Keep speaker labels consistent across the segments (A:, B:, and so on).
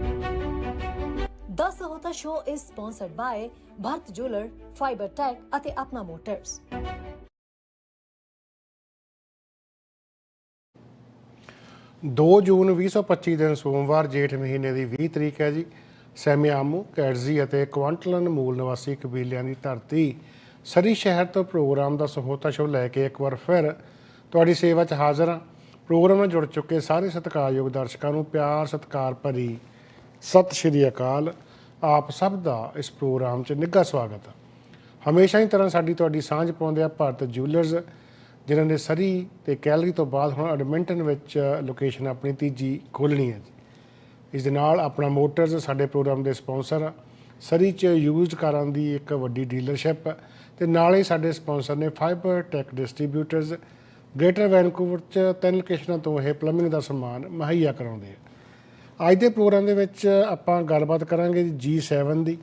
A: The Sahota Show is sponsored by Bharat Jeweler, Fiber Tech ਅਤੇ Apna motors
B: ਦੋ ਜੂਨ 2025 ਦਿਨ ਸੋਮਵਾਰ ਜੇਠ ਮਹੀਨੇ ਦੀ 20 ਤਰੀਕ ਹੈ ਜੀ। ਸੈਮਿਆਮੂ ਕੈਟਜ਼ੀ ਅਤੇ ਕੁਆਂਟਲਨ ਮੂਲ ਨਿਵਾਸੀ ਕਬੀਲਿਆਂ ਦੀ ਧਰਤੀ। ਸਰੀ ਸ਼ਹਿਰ ਤੋਂ ਪ੍ਰੋਗਰਾਮ ਦਾ ਸਹੋਤਾ ਸ਼ੋ ਲੈ ਕੇ ਇੱਕ ਵਾਰ ਫਿਰ ਤੁਹਾਡੀ ਸੇਵਾ 'ਚ ਹਾਜ਼ਰ ਹਾਂ। ਪ੍ਰੋਗਰਾਮ ਨਾਲ ਜੁੜ ਚੁੱਕੇ ਸਾਰੇ ਸਤਿਕਾਰਯੋਗ ਦਰਸ਼ਕਾਂ ਨੂੰ ਪਿਆਰ ਸਤਿਕਾਰ ਭਰੀ ਸਤਿ ਸ਼੍ਰੀ ਅਕਾਲ। ਆਪ ਸਭ ਦਾ ਇਸ ਪ੍ਰੋਗਰਾਮ 'ਚ ਨਿੱਘਾ ਸਵਾਗਤ ਹੈ ਹਮੇਸ਼ਾ ਹੀ ਤਰ੍ਹਾਂ ਸਾਡੀ ਤੁਹਾਡੀ ਸਾਂਝ ਪਾਉਂਦੇ ਆ ਭਾਰਤ ਜੁਐਲਰਸ ਜਿਨ੍ਹਾਂ ਨੇ ਸਰੀ ਤੇ ਕੈਲਰੀ ਤੋਂ ਬਾਅਦ ਹੁਣ ਐਡਮਿੰਟਨ ਵਿੱਚ ਲੋਕੇਸ਼ਨ ਆਪਣੀ ਤੀਜੀ ਖੋਲ੍ਹਣੀ ਹੈ ਜੀ। ਇਸ ਦੇ ਨਾਲ ਆਪਣਾ ਮੋਟਰਸ ਸਾਡੇ ਪ੍ਰੋਗਰਾਮ ਦੇ ਸਪਾਂਸਰ ਆ। ਸਰੀ 'ਚ ਯੂਜ਼ਡ ਕਾਰਾਂ ਦੀ ਇੱਕ ਵੱਡੀ ਡੀਲਰਸ਼ਿਪ ਹੈ ਤੇ ਨਾਲ ਹੀ ਸਾਡੇ ਸਪਾਂਸਰ ਨੇ fibre tech distributors Greater Vancouver 'ਚ ਤਿੰਨ ਲੋਕੇਸ਼ਨਾਂ ਤੋਂ ਇਹ ਪਲੰਬਿੰਗ ਦਾ ਸਮਾਨ ਮੁਹੱਈਆ ਕਰਾਉਂਦੇ ਆ। ਅੱਜ ਦੇ ਪ੍ਰੋਗਰਾਮ ਦੇ ਵਿੱਚ ਆਪਾਂ ਗੱਲਬਾਤ ਕਰਾਂਗੇ ਜੀ G7 ਦੀ।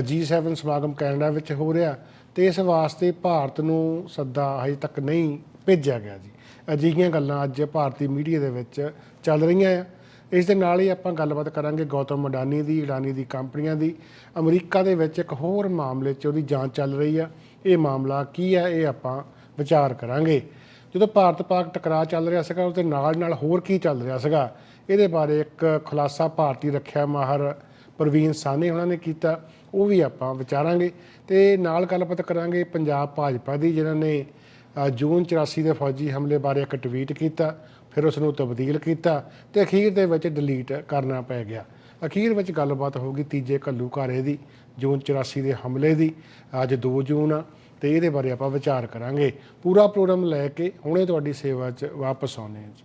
B: G7 ਸਮਾਗਮ ਕੈਨੇਡਾ ਵਿੱਚ ਹੋ ਰਿਹਾ ਤੇ ਇਸ ਵਾਸਤੇ ਭਾਰਤ ਨੂੰ ਸੱਦਾ ਹਜੇ ਤੱਕ ਨਹੀਂ ਭੇਜਿਆ ਗਿਆ ਜੀ। ਅਜਿਹੀਆਂ ਗੱਲਾਂ ਅੱਜ ਭਾਰਤੀ ਮੀਡੀਆ ਦੇ ਵਿੱਚ ਚੱਲ ਰਹੀਆਂ ਆ। ਇਸ ਦੇ ਨਾਲ ਹੀ ਆਪਾਂ ਗੱਲਬਾਤ ਕਰਾਂਗੇ ਗੌਤਮ ਅਡਾਨੀ ਦੀ ਅਡਾਨੀ ਦੀ ਕੰਪਨੀਆਂ ਦੀ। ਅਮਰੀਕਾ ਦੇ ਵਿੱਚ ਇੱਕ ਹੋਰ ਮਾਮਲੇ 'ਚ ਉਹਦੀ ਜਾਂਚ ਚੱਲ ਰਹੀ ਆ। ਇਹ ਮਾਮਲਾ ਕੀ ਹੈ ਇਹ ਆਪਾਂ ਵਿਚਾਰ ਕਰਾਂਗੇ। ਜਦੋਂ ਭਾਰਤ ਪਾਕ ਟਕਰਾਅ ਚੱਲ ਰਿਹਾ ਸੀਗਾ, ਉਹਦੇ ਨਾਲ ਨਾਲ ਹੋਰ ਕੀ ਚੱਲ ਰਿਹਾ ਸੀਗਾ? ਇਹਦੇ ਬਾਰੇ ਇੱਕ ਖੁਲਾਸਾ ਭਾਰਤੀ ਰੱਖਿਆ ਮਾਹਰ ਪ੍ਰਵੀਨ ਸਾਨੇ ਉਹਨਾਂ ਨੇ ਕੀਤਾ, ਉਹ ਵੀ ਆਪਾਂ ਵਿਚਾਰਾਂਗੇ ਤੇ ਨਾਲ ਗੱਲਬਾਤ ਕਰਾਂਗੇ ਪੰਜਾਬ ਭਾਜਪਾ ਦੀ, ਜਿਨ੍ਹਾਂ ਨੇ ਜੂਨ 84 ਦੇ ਫੌਜੀ ਹਮਲੇ ਬਾਰੇ ਇੱਕ ਟਵੀਟ ਕੀਤਾ, ਫਿਰ ਉਸ ਨੂੰ ਤਬਦੀਲ ਕੀਤਾ ਤੇ ਅਖੀਰ ਦੇ ਵਿੱਚ ਡਿਲੀਟ ਕਰਨਾ ਪੈ ਗਿਆ। ਅਖੀਰ ਵਿੱਚ ਗੱਲਬਾਤ ਹੋਗੀ ਤੀਜੇ ਘੱਲੂ ਘਾਰੇ ਦੀ, ਜੂਨ 84 ਦੇ ਹਮਲੇ ਦੀ, ਅੱਜ 2 ਜੂਨ ਆ, ਤੇ ਇਹਦੇ ਬਾਰੇ ਆਪਾਂ ਵਿਚਾਰ ਕਰਾਂਗੇ। ਪੂਰਾ ਪ੍ਰੋਗਰਾਮ ਲੈ ਕੇ ਹੁਣੇ ਤੁਹਾਡੀ ਸੇਵਾ 'ਚ ਵਾਪਸ ਆਉਨੇ ਹਾਂ ਜੀ।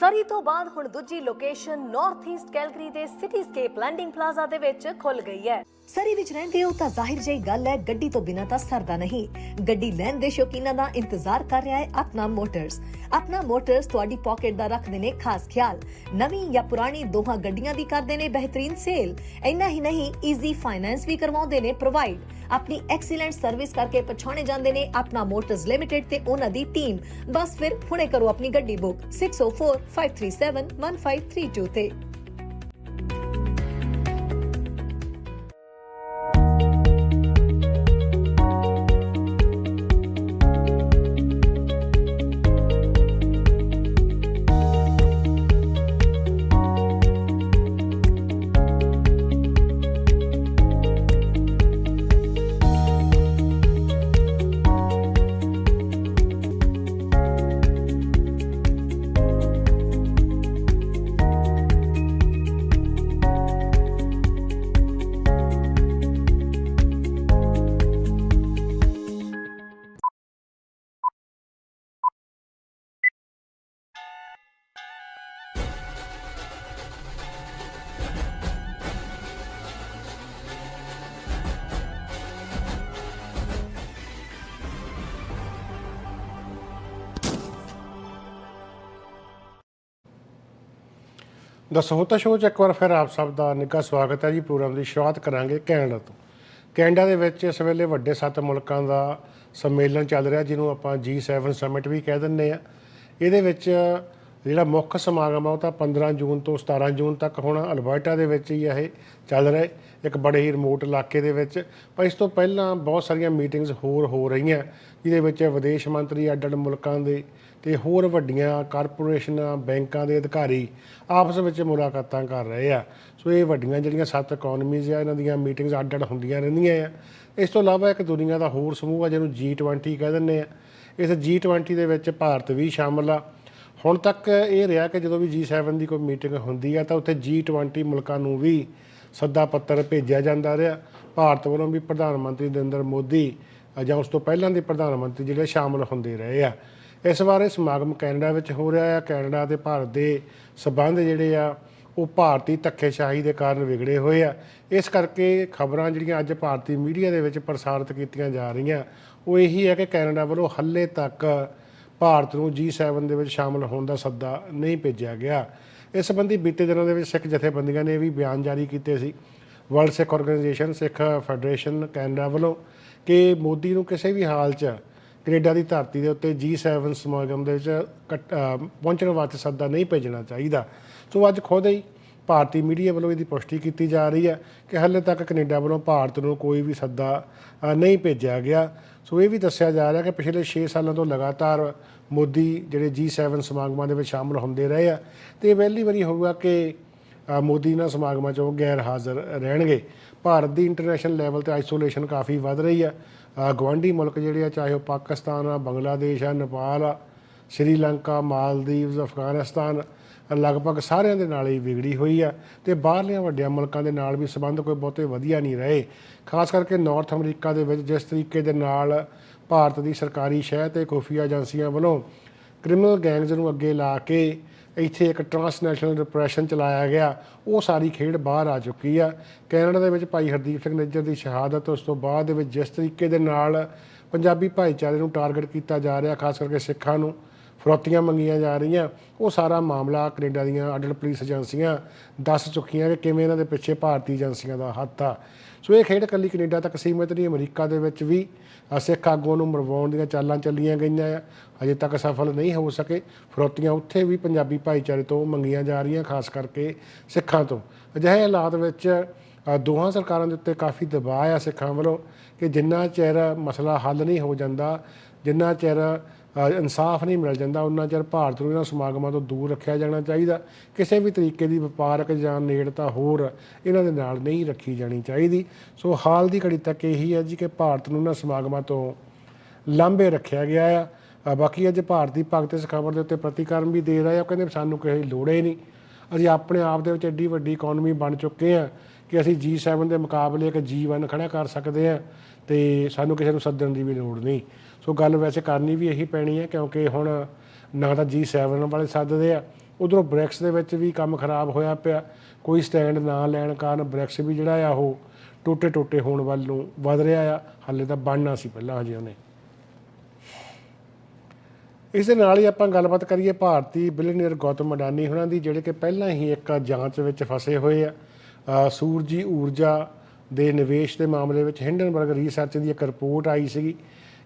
A: ਸਰੀ ਤੋਂ ਬਾਅਦ ਹੁਣ ਦੂਜੀ ਲੋਕੇਸ਼ਨ ਨਾਰਥ ਈਸਟ ਕੈਲਗਰੀ ਦੇ ਸਿਟੀਸਕੇਪ ਲੈਂਡਿੰਗ ਪਲਾਜ਼ਾ ਦੇ ਵਿੱਚ ਖੁੱਲ ਗਈ ਹੈ। ਸਰੀ ਵਿੱਚ ਰਹਿੰਦੇ ਹੋ ਤਾਂ ਜ਼ਾਹਿਰ ਜਿਹੀ ਗੱਲ ਹੈ, ਗੱਡੀ ਤੋਂ ਬਿਨਾਂ ਤਾਂ ਸਰਦਾ ਨਹੀਂ। ਗੱਡੀ ਲੈਣ ਦੇ ਸ਼ੌਕੀਨਾਂ ਦਾ ਇੰਤਜ਼ਾਰ ਕਰ ਰਿਹਾ ਹੈ ਆਪਣਾ ਮੋਟਰਸ। ਆਪਣਾ ਮੋਟਰਸ ਤੁਹਾਡੀ ਪਾਕਟ ਦਾ ਰੱਖਦੇ ਨੇ ਖਾਸ ਖਿਆਲ। ਨਵੀਂ ਜਾਂ ਪੁਰਾਣੀ ਦੋਹਾਂ ਗੱਡੀਆਂ ਦੀ ਕਰਦੇ ਨੇ ਬਿਹਤਰੀਨ ਸੇਲ ਇੰਨਾ ਹੀ ਨਹੀਂ ਈਜ਼ੀ ਫਾਈਨੈਂਸ ਵੀ ਕਰਵਾਉਂਦੇ ਨੇ ਪ੍ਰੋਵਾਈਡ ਆਪਣੀ ਐਕਸੀਲੈਂਟ ਸਰਵਿਸ ਕਰਕੇ ਪਛਾਣੇ ਜਾਂਦੇ ਨੇ ਆਪਣਾ ਮੋਟਰਸ ਲਿਮਟਿਡ ਤੇ ਉਹਨਾਂ ਦੀ ਟੀਮ ਬਸ ਫਿਰ ਹੁਣੇ ਕਰੋ ਆਪਣੀ ਗੱਡੀ ਬੁੱਕ 6045371532 ਤੇ।
B: ਦਾ ਸਹੋਤਾ ਸ਼ੋਅ 'ਚ ਇੱਕ ਵਾਰ ਫਿਰ ਆਪ ਸਭ ਦਾ ਨਿੱਘਾ ਸਵਾਗਤ ਹੈ ਜੀ। ਪ੍ਰੋਗਰਾਮ ਦੀ ਸ਼ੁਰੂਆਤ ਕਰਾਂਗੇ ਕੈਨੇਡਾ ਤੋਂ। ਕੈਨੇਡਾ ਦੇ ਵਿੱਚ ਇਸ ਵੇਲੇ ਵੱਡੇ ਸੱਤ ਮੁਲਕਾਂ ਦਾ ਸੰਮੇਲਨ ਚੱਲ ਰਿਹਾ, ਜਿਹਨੂੰ ਆਪਾਂ G7 ਸਮਿਟ ਵੀ ਕਹਿ ਦਿੰਦੇ ਆ ਇਹਦੇ ਵਿੱਚ ਜਿਹੜਾ ਮੁੱਖ ਸਮਾਗਮ ਆ, ਉਹ ਤਾਂ 15 ਜੂਨ ਤੋਂ 17 ਜੂਨ ਤੱਕ ਹੋਣਾ ਅਲਬਰਟਾ ਦੇ ਵਿੱਚ ਹੀ ਇਹ ਚੱਲ ਰਿਹਾ ਇੱਕ ਬੜੇ ਹੀ ਰਿਮੋਟ ਇਲਾਕੇ ਦੇ ਵਿੱਚ। ਪਰ ਇਸ ਤੋਂ ਪਹਿਲਾਂ ਬਹੁਤ ਸਾਰੀਆਂ ਮੀਟਿੰਗਸ ਹੋਰ ਹੋ ਰਹੀਆਂ, ਜਿਹਦੇ ਵਿੱਚ ਵਿਦੇਸ਼ ਮੰਤਰੀ ਅੱਡ-ਅੱਡ ਮੁਲਕਾਂ ਦੇ ਤੇ ਹੋਰ ਵੱਡੀਆਂ ਕਾਰਪੋਰੇਸ਼ਨਾਂ, ਬੈਂਕਾਂ ਦੇ ਅਧਿਕਾਰੀ ਆਪਸ ਵਿੱਚ ਮੁਲਾਕਾਤਾਂ ਕਰ ਰਹੇ ਆ। ਸੋ ਇਹ ਵੱਡੀਆਂ ਜਿਹੜੀਆਂ ਸੱਤ ਇਕਨੋਮੀਜ਼ ਆ, ਇਹਨਾਂ ਦੀਆਂ ਮੀਟਿੰਗਸ ਅੱਡ-ਅੱਡ ਹੁੰਦੀਆਂ ਰਹਿੰਦੀਆਂ ਆ। ਇਸ ਤੋਂ ਇਲਾਵਾ ਇੱਕ ਦੁਨੀਆ ਦਾ ਹੋਰ ਸਮੂਹ ਆ, ਜਿਹਨੂੰ G20 ਕਹਿ ਦਿੰਦੇ ਆ। ਇਸ G20 ਦੇ ਵਿੱਚ ਭਾਰਤ ਵੀ ਸ਼ਾਮਲ ਆ। ਹੁਣ ਤੱਕ ਇਹ ਰਿਹਾ ਕਿ ਜਦੋਂ ਵੀ G7 ਦੀ ਕੋਈ ਮੀਟਿੰਗ ਹੁੰਦੀ ਆ, ਤਾਂ ਉੱਥੇ G20 ਮੁਲਕਾਂ ਨੂੰ ਵੀ ਸੱਦਾ ਪੱਤਰ ਭੇਜਿਆ ਜਾਂਦਾ ਰਿਹਾ। ਭਾਰਤ ਵੱਲੋਂ ਵੀ ਪ੍ਰਧਾਨ ਮੰਤਰੀ ਨਰਿੰਦਰ ਮੋਦੀ ਜਾਂ ਉਸ ਤੋਂ ਪਹਿਲਾਂ ਦੇ ਪ੍ਰਧਾਨ ਮੰਤਰੀ ਜਿਹੜੇ ਸ਼ਾਮਲ ਹੁੰਦੇ ਰਹੇ ਆ। ਇਸ ਬਾਰੇ ਸਮਾਗਮ ਕੈਨੇਡਾ ਵਿੱਚ ਹੋ ਰਿਹਾ ਆ। ਕੈਨੇਡਾ ਤੇ ਭਾਰਤ ਦੇ ਸਬੰਧ ਜਿਹੜੇ ਆ, ਉਹ ਭਾਰਤੀ ਧੱਕੇਸ਼ਾਹੀ ਦੇ ਕਾਰਨ ਵਿਗੜੇ ਹੋਏ ਆ। ਇਸ ਕਰਕੇ ਖਬਰਾਂ ਜਿਹੜੀਆਂ ਅੱਜ ਭਾਰਤੀ ਮੀਡੀਆ ਦੇ ਵਿੱਚ ਪ੍ਰਸਾਰਿਤ ਕੀਤੀਆਂ ਜਾ ਰਹੀਆਂ, ਉਹ ਇਹੀ ਹੈ ਕਿ ਕੈਨੇਡਾ ਵੱਲੋਂ ਹੱਲੇ ਤੱਕ ਭਾਰਤ ਨੂੰ G7 ਦੇ ਵਿੱਚ ਸ਼ਾਮਲ ਹੋਣ ਦਾ ਸੱਦਾ ਨਹੀਂ ਭੇਜਿਆ ਗਿਆ। ਇਸ ਸੰਬੰਧੀ ਬੀਤੇ ਦਿਨਾਂ ਦੇ ਵਿੱਚ ਸਿੱਖ ਜਥੇਬੰਦੀਆਂ ਨੇ ਵੀ ਬਿਆਨ ਜਾਰੀ ਕੀਤੇ ਸੀ। World Sikh organisation, Sikh federation Canada ਵੱਲੋਂ ਕਿ ਮੋਦੀ ਨੂੰ ਕਿਸੇ ਵੀ ਹਾਲ 'ਚ ਕੈਨੇਡਾ ਦੀ ਧਰਤੀ ਦੇ ਉੱਤੇ G7 ਸਮਾਗਮ ਦੇ ਵਿੱਚ ਕੱਟ- ਅਹ ਪਹੁੰਚਣ ਵਾਸਤੇ ਸੱਦਾ ਨਹੀਂ ਭੇਜਣਾ ਚਾਹੀਦਾ। ਸੋ ਅੱਜ ਖੁਦ ਹੀ ਭਾਰਤੀ ਮੀਡੀਆ ਵੱਲੋਂ ਇਹਦੀ ਪੁਸ਼ਟੀ ਕੀਤੀ ਜਾ ਰਹੀ ਹੈ ਕਿ ਹਾਲੇ ਤੱਕ ਕੈਨੇਡਾ ਵੱਲੋਂ ਭਾਰਤ ਨੂੰ ਕੋਈ ਵੀ ਸੱਦਾ ਅਹ ਨਹੀਂ ਭੇਜਿਆ ਗਿਆ। ਸੋ ਇਹ ਵੀ ਦੱਸਿਆ ਜਾ ਰਿਹਾ ਕਿ ਪਿਛਲੇ 6 ਸਾਲਾਂ ਤੋਂ ਲਗਾਤਾਰ ਮੋਦੀ ਜਿਹੜੇ G7 ਸਮਾਗਮਾਂ ਦੇ ਵਿੱਚ ਸ਼ਾਮਲ ਹੁੰਦੇ ਰਹੇ ਆ ਤੇ ਇਹ ਪਹਿਲੀ ਵਾਰੀ ਹੋਊਗਾ ਕਿ ਅ, ਮੋਦੀ ਇਹਨਾਂ ਸਮਾਗਮਾਂ 'ਚ ਉਹ ਗੈਰ ਹਾਜ਼ਰ ਰਹਿਣਗੇ। ਭਾਰਤ ਦੀ ਇੰਟਰਨੈਸ਼ਨਲ ਲੈਵਲ ਤੇ ਆਈਸੋਲੇਸ਼ਨ ਕਾਫੀ ਵੱਧ ਰਹੀ ਆ। ਅ, ਗੁਆਂਢੀ ਮੁਲਕ ਜਿਹੜੇ ਆ ਚਾਹੇ ਉਹ ਪਾਕਿਸਤਾਨ ਆ ਬੰਗਲਾਦੇਸ਼ ਆ ਨੇਪਾਲ ਆ ਸ਼੍ਰੀਲੰਕਾ ਮਾਲਦੀਵਸ ਅਫਗਾਨਿਸਤਾਨ ਲਗਭਗ ਸਾਰਿਆਂ ਦੇ ਨਾਲ ਹੀ ਵਿਗੜੀ ਹੋਈ ਆ ਤੇ ਬਾਹਰਲੀਆਂ ਵੱਡਿਆਂ ਮੁਲਕਾਂ ਦੇ ਨਾਲ ਵੀ ਸੰਬੰਧ ਕੋਈ ਬਹੁਤੇ ਵਧੀਆ ਨਹੀਂ ਰਹੇ। ਖਾਸ ਕਰਕੇ ਨਾਰਥ ਅਮਰੀਕਾ ਦੇ ਵਿੱਚ ਜਿਸ ਤਰੀਕੇ ਦੇ ਨਾਲ ਭਾਰਤ ਦੀ ਸਰਕਾਰੀ ਸ਼ਹਿ ਤੇ ਖੁਫੀਆ ਏਜੰਸੀਆਂ ਵੱਲੋਂ ਕ੍ਰਿਮੀਨਲ ਗੈਂਗਸ ਨੂੰ ਅੱਗੇ ਲਾ ਕੇ ਇੱਥੇ ਇੱਕ ਟਰਾਂਸਨੈਸ਼ਨਲ ਰਿਪਰੈਸ਼ਨ ਚਲਾਇਆ ਗਿਆ। ਉਹ ਸਾਰੀ ਖੇਡ ਬਾਹਰ ਆ ਚੁੱਕੀ ਆ। ਕੈਨੇਡਾ ਦੇ ਵਿੱਚ ਭਾਈ ਹਰਦੀਪ ਸਿੰਘ ਨਿੱਜਰ ਦੀ ਸ਼ਹਾਦਤ, ਉਸ ਤੋਂ ਬਾਅਦ ਦੇ ਵਿੱਚ ਜਿਸ ਤਰੀਕੇ ਦੇ ਨਾਲ ਪੰਜਾਬੀ ਭਾਈਚਾਰੇ ਨੂੰ ਟਾਰਗੇਟ ਕੀਤਾ ਜਾ ਰਿਹਾ, ਖਾਸ ਕਰਕੇ ਸਿੱਖਾਂ ਨੂੰ ਫਰੋਤੀਆਂ ਮੰਗੀਆਂ ਜਾ ਰਹੀਆਂ। ਉਹ ਸਾਰਾ ਮਾਮਲਾ ਕੈਨੇਡਾ ਦੀਆਂ ਅਡਲ ਪੁਲਿਸ ਏਜੰਸੀਆਂ ਦੱਸ ਚੁੱਕੀਆਂ ਕਿ ਕਿਵੇਂ ਇਹਨਾਂ ਦੇ ਪਿੱਛੇ ਭਾਰਤੀ ਏਜੰਸੀਆਂ ਦਾ ਹੱਥ ਆ। ਸੋ ਇਹ ਖੇਡ ਕੱਲੀ ਕੈਨੇਡਾ ਤੱਕ ਸੀਮਿਤ ਨਹੀਂ, ਅਮਰੀਕਾ ਦੇ ਵਿੱਚ ਵੀ ਸਿੱਖ ਆਗੂਆਂ ਨੂੰ ਮਰਵਾਉਣ ਦੀਆਂ ਚਾਲਾਂ ਚੱਲੀਆਂ ਗਈਆਂ ਆ। ਅਜੇ ਤੱਕ ਸਫਲ ਨਹੀਂ ਹੋ ਸਕੇ। ਫਰੋਤੀਆਂ ਉੱਥੇ ਵੀ ਪੰਜਾਬੀ ਭਾਈਚਾਰੇ ਤੋਂ ਮੰਗੀਆਂ ਜਾ ਰਹੀਆਂ, ਖਾਸ ਕਰਕੇ ਸਿੱਖਾਂ ਤੋਂ। ਅਜਿਹੇ ਹਾਲਾਤ ਵਿੱਚ ਦੋਹਾਂ ਸਰਕਾਰਾਂ ਦੇ ਉੱਤੇ ਕਾਫੀ ਦਬਾਅ ਆ ਸਿੱਖਾਂ ਵੱਲੋਂ ਕਿ ਜਿੰਨਾ ਚਿਰ ਮਸਲਾ ਹੱਲ ਨਹੀਂ ਹੋ ਜਾਂਦਾ, ਜਿੰਨਾ ਚਿਰ ਇਨਸਾਫ ਨਹੀਂ ਮਿਲ ਜਾਂਦਾ, ਉਹਨਾਂ ਚਿਰ ਭਾਰਤ ਨੂੰ ਇਹਨਾਂ ਸਮਾਗਮਾਂ ਤੋਂ ਦੂਰ ਰੱਖਿਆ ਜਾਣਾ ਚਾਹੀਦਾ। ਕਿਸੇ ਵੀ ਤਰੀਕੇ ਦੀ ਵਪਾਰਕ ਜਾਂ ਨੇੜਤਾ ਹੋਰ ਇਹਨਾਂ ਦੇ ਨਾਲ ਨਹੀਂ ਰੱਖੀ ਜਾਣੀ ਚਾਹੀਦੀ। ਸੋ ਹਾਲ ਦੀ ਘੜੀ ਤੱਕ ਇਹੀ ਹੈ ਜੀ ਕਿ ਭਾਰਤ ਨੂੰ ਇਹਨਾਂ ਸਮਾਗਮਾਂ ਤੋਂ ਲਾਂਭੇ ਰੱਖਿਆ ਗਿਆ ਆ। ਬਾਕੀ ਅੱਜ ਭਾਰਤੀ ਭਗਤ ਇਸ ਖਬਰ ਦੇ ਉੱਤੇ ਪ੍ਰਤੀਕਰਮ ਵੀ ਦੇ ਰਹੇ ਆ, ਉਹ ਕਹਿੰਦੇ ਸਾਨੂੰ ਕਿਸੇ ਦੀ ਲੋੜ ਹੀ ਨਹੀਂ। ਅਸੀਂ ਆਪਣੇ ਆਪ ਦੇ ਵਿੱਚ ਐਡੀ ਵੱਡੀ ਇਕਨੋਮੀ ਬਣ ਚੁੱਕੇ ਆ। ਕਿ ਅਸੀਂ G7 ਦੇ ਮੁਕਾਬਲੇ ਇੱਕ G1 ਖੜਾ ਕਰ ਸਕਦੇ ਹਾਂ ਤੇ ਸਾਨੂੰ ਕਿਸੇ ਨੂੰ ਸੱਦਣ ਦੀ ਵੀ ਲੋੜ ਨਹੀਂ। ਸੋ ਗੱਲ ਵੈਸੇ ਕਰਨੀ ਵੀ ਇਹੀ ਪੈਣੀ ਹੈ ਕਿਉਂਕਿ ਹੁਣ ਨਾ ਤਾਂ G7 ਵਾਲੇ ਸੱਦਦੇ ਆ, ਉਧਰੋਂ ਬ੍ਰਿਕਸ ਦੇ ਵਿੱਚ ਵੀ ਕੰਮ ਖਰਾਬ ਹੋਇਆ ਪਿਆ। ਕੋਈ ਸਟੈਂਡ ਨਾ ਲੈਣ ਕਾਰਨ ਬ੍ਰੈਕਸ ਵੀ ਜਿਹੜਾ ਆ ਉਹ ਟੁੱਟੇ ਟੁੱਟੇ ਹੋਣ ਵੱਲ ਨੂੰ ਵਧ ਰਿਹਾ ਆ, ਹਾਲੇ ਤਾਂ ਬਣਨਾ ਸੀ ਪਹਿਲਾਂ ਹਜੇ ਉਹਨੇ। ਇਸ ਦੇ ਨਾਲ ਹੀ ਆਪਾਂ ਗੱਲਬਾਤ ਕਰੀਏ ਭਾਰਤੀ ਬਿਲੀਅਨਰ ਗੌਤਮ ਅਡਾਨੀ ਹੁਣਾਂ ਦੀ, ਜਿਹੜੇ ਕਿ ਪਹਿਲਾਂ ਹੀ ਇੱਕ ਜਾਂਚ ਵਿੱਚ ਫਸੇ ਹੋਏ ਆ। ਸੂਰਜੀ ਊਰਜਾ ਦੇ ਨਿਵੇਸ਼ ਦੇ ਮਾਮਲੇ ਵਿੱਚ ਹਿੰਡਨਬਰਗ ਰਿਸਰਚ ਦੀ ਇੱਕ ਰਿਪੋਰਟ ਆਈ ਸੀਗੀ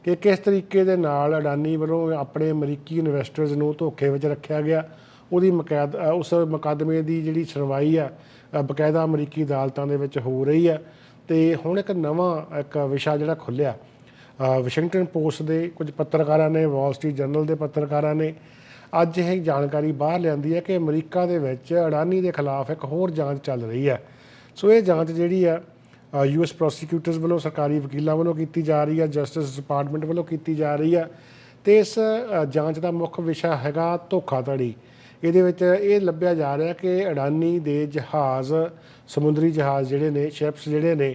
B: ਕਿ ਕਿਸ ਤਰੀਕੇ ਦੇ ਨਾਲ ਅਡਾਨੀ ਵੱਲੋਂ ਆਪਣੇ ਅਮਰੀਕੀ ਇਨਵੈਸਟਰਸ ਨੂੰ ਧੋਖੇ ਵਿੱਚ ਰੱਖਿਆ ਗਿਆ। ਉਹਦੀ ਮਕੈਦ ਉਸ ਮੁਕੱਦਮੇ ਦੀ ਜਿਹੜੀ ਸੁਣਵਾਈ ਆ ਬਕਾਇਦਾ ਅਮਰੀਕੀ ਅਦਾਲਤਾਂ ਦੇ ਵਿੱਚ ਹੋ ਰਹੀ ਆ ਤੇ ਹੁਣ ਇੱਕ ਨਵਾਂ ਇੱਕ ਵਿਸ਼ਾ ਜਿਹੜਾ ਖੁੱਲਿਆ ਵਾਸ਼ਿੰਗਟਨ ਪੋਸਟ ਦੇ ਕੁਝ ਪੱਤਰਕਾਰਾਂ ਨੇ ਵਾਲ ਸਟਰੀਟ ਜਰਨਲ ਦੇ ਪੱਤਰਕਾਰਾਂ ਨੇ ਅੱਜ ਇਹ ਜਾਣਕਾਰੀ ਬਾਹਰ ਲਿਆਂਦੀ ਹੈ ਕਿ ਅਮਰੀਕਾ ਦੇ ਵਿੱਚ ਅਡਾਨੀ ਦੇ ਖਿਲਾਫ ਇੱਕ ਹੋਰ ਜਾਂਚ ਚੱਲ ਰਹੀ ਹੈ। ਸੋ ਇਹ ਜਾਂਚ ਜਿਹੜੀ ਆ ਯੂਐਸ ਪ੍ਰੋਸੀਕਿਊਟਰਸ ਵੱਲੋਂ, ਸਰਕਾਰੀ ਵਕੀਲਾਂ ਵੱਲੋਂ ਕੀਤੀ ਜਾ ਰਹੀ ਆ ਜਸਟਿਸ ਡਿਪਾਰਟਮੈਂਟ ਵੱਲੋਂ ਕੀਤੀ ਜਾ ਰਹੀ ਆ। ਤੇ ਇਸ ਜਾਂਚ ਦਾ ਮੁੱਖ ਵਿਸ਼ਾ ਹੈਗਾ ਧੋਖਾਧੜੀ। ਇਹਦੇ ਵਿੱਚ ਇਹ ਲੱਭਿਆ ਜਾ ਰਿਹਾ ਕਿ ਅਡਾਨੀ ਦੇ ਜਹਾਜ਼, ਸਮੁੰਦਰੀ ਜਹਾਜ਼ ਜਿਹੜੇ ਨੇ ਸ਼ਿਪਸ ਜਿਹੜੇ ਨੇ,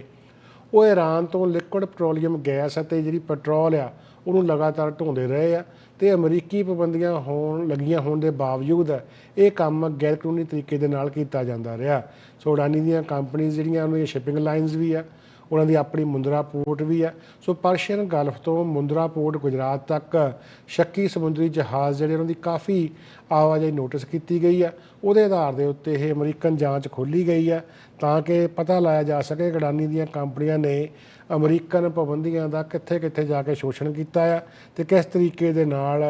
B: ਉਹ ਈਰਾਨ ਤੋਂ ਲਿਕੁਇਡ ਪੈਟਰੋਲੀਅਮ ਗੈਸ ਅਤੇ ਜਿਹੜੀ ਪੈਟਰੋਲ ਆ ਉਹਨੂੰ ਲਗਾਤਾਰ ਢੋਂਦੇ ਰਹੇ ਆ ਤੇ ਅਮਰੀਕੀ ਪਾਬੰਦੀਆਂ ਹੋਣ ਲੱਗੀਆਂ ਹੋਣ ਦੇ ਬਾਵਜੂਦ ਇਹ ਕੰਮ ਗੈਰ ਕਾਨੂੰਨੀ ਤਰੀਕੇ ਦੇ ਨਾਲ ਕੀਤਾ ਜਾਂਦਾ ਰਿਹਾ। ਸੋ ਅਡਾਨੀ ਦੀਆਂ ਕੰਪਨੀਆਂ ਜਿਹੜੀਆਂ ਉਹਨਾਂ ਦੀਆਂ ਸ਼ਿਪਿੰਗ ਲਾਈਨਸ ਵੀ ਆ, ਉਹਨਾਂ ਦੀ ਆਪਣੀ ਮੁੰਦਰਾ ਪੋਰਟ ਵੀ ਆ। ਸੋ ਪਰਸ਼ੀਅਨ ਗਲਫ ਤੋਂ ਮੁੰਦਰਾ ਪੋਰਟ ਗੁਜਰਾਤ ਤੱਕ ਸ਼ੱਕੀ ਸਮੁੰਦਰੀ ਜਹਾਜ਼ ਜਿਹੜੇ ਉਹਨਾਂ ਦੀ ਕਾਫੀ ਆਵਾਜਾਈ ਨੋਟਿਸ ਕੀਤੀ ਗਈ ਆ, ਉਹਦੇ ਆਧਾਰ ਦੇ ਉੱਤੇ ਇਹ ਅਮਰੀਕਨ ਜਾਂਚ ਖੋਲੀ ਗਈ ਆ ਤਾਂ ਕਿ ਪਤਾ ਲਾਇਆ ਜਾ ਸਕੇ ਕਿ ਅਡਾਨੀ ਦੀਆਂ ਕੰਪਨੀਆਂ ਨੇ ਅਮਰੀਕਨ ਪਾਬੰਦੀਆਂ ਦਾ ਕਿੱਥੇ ਕਿੱਥੇ ਜਾ ਕੇ ਸ਼ੋਸ਼ਣ ਕੀਤਾ ਆ ਤੇ ਕਿਸ ਤਰੀਕੇ ਦੇ ਨਾਲ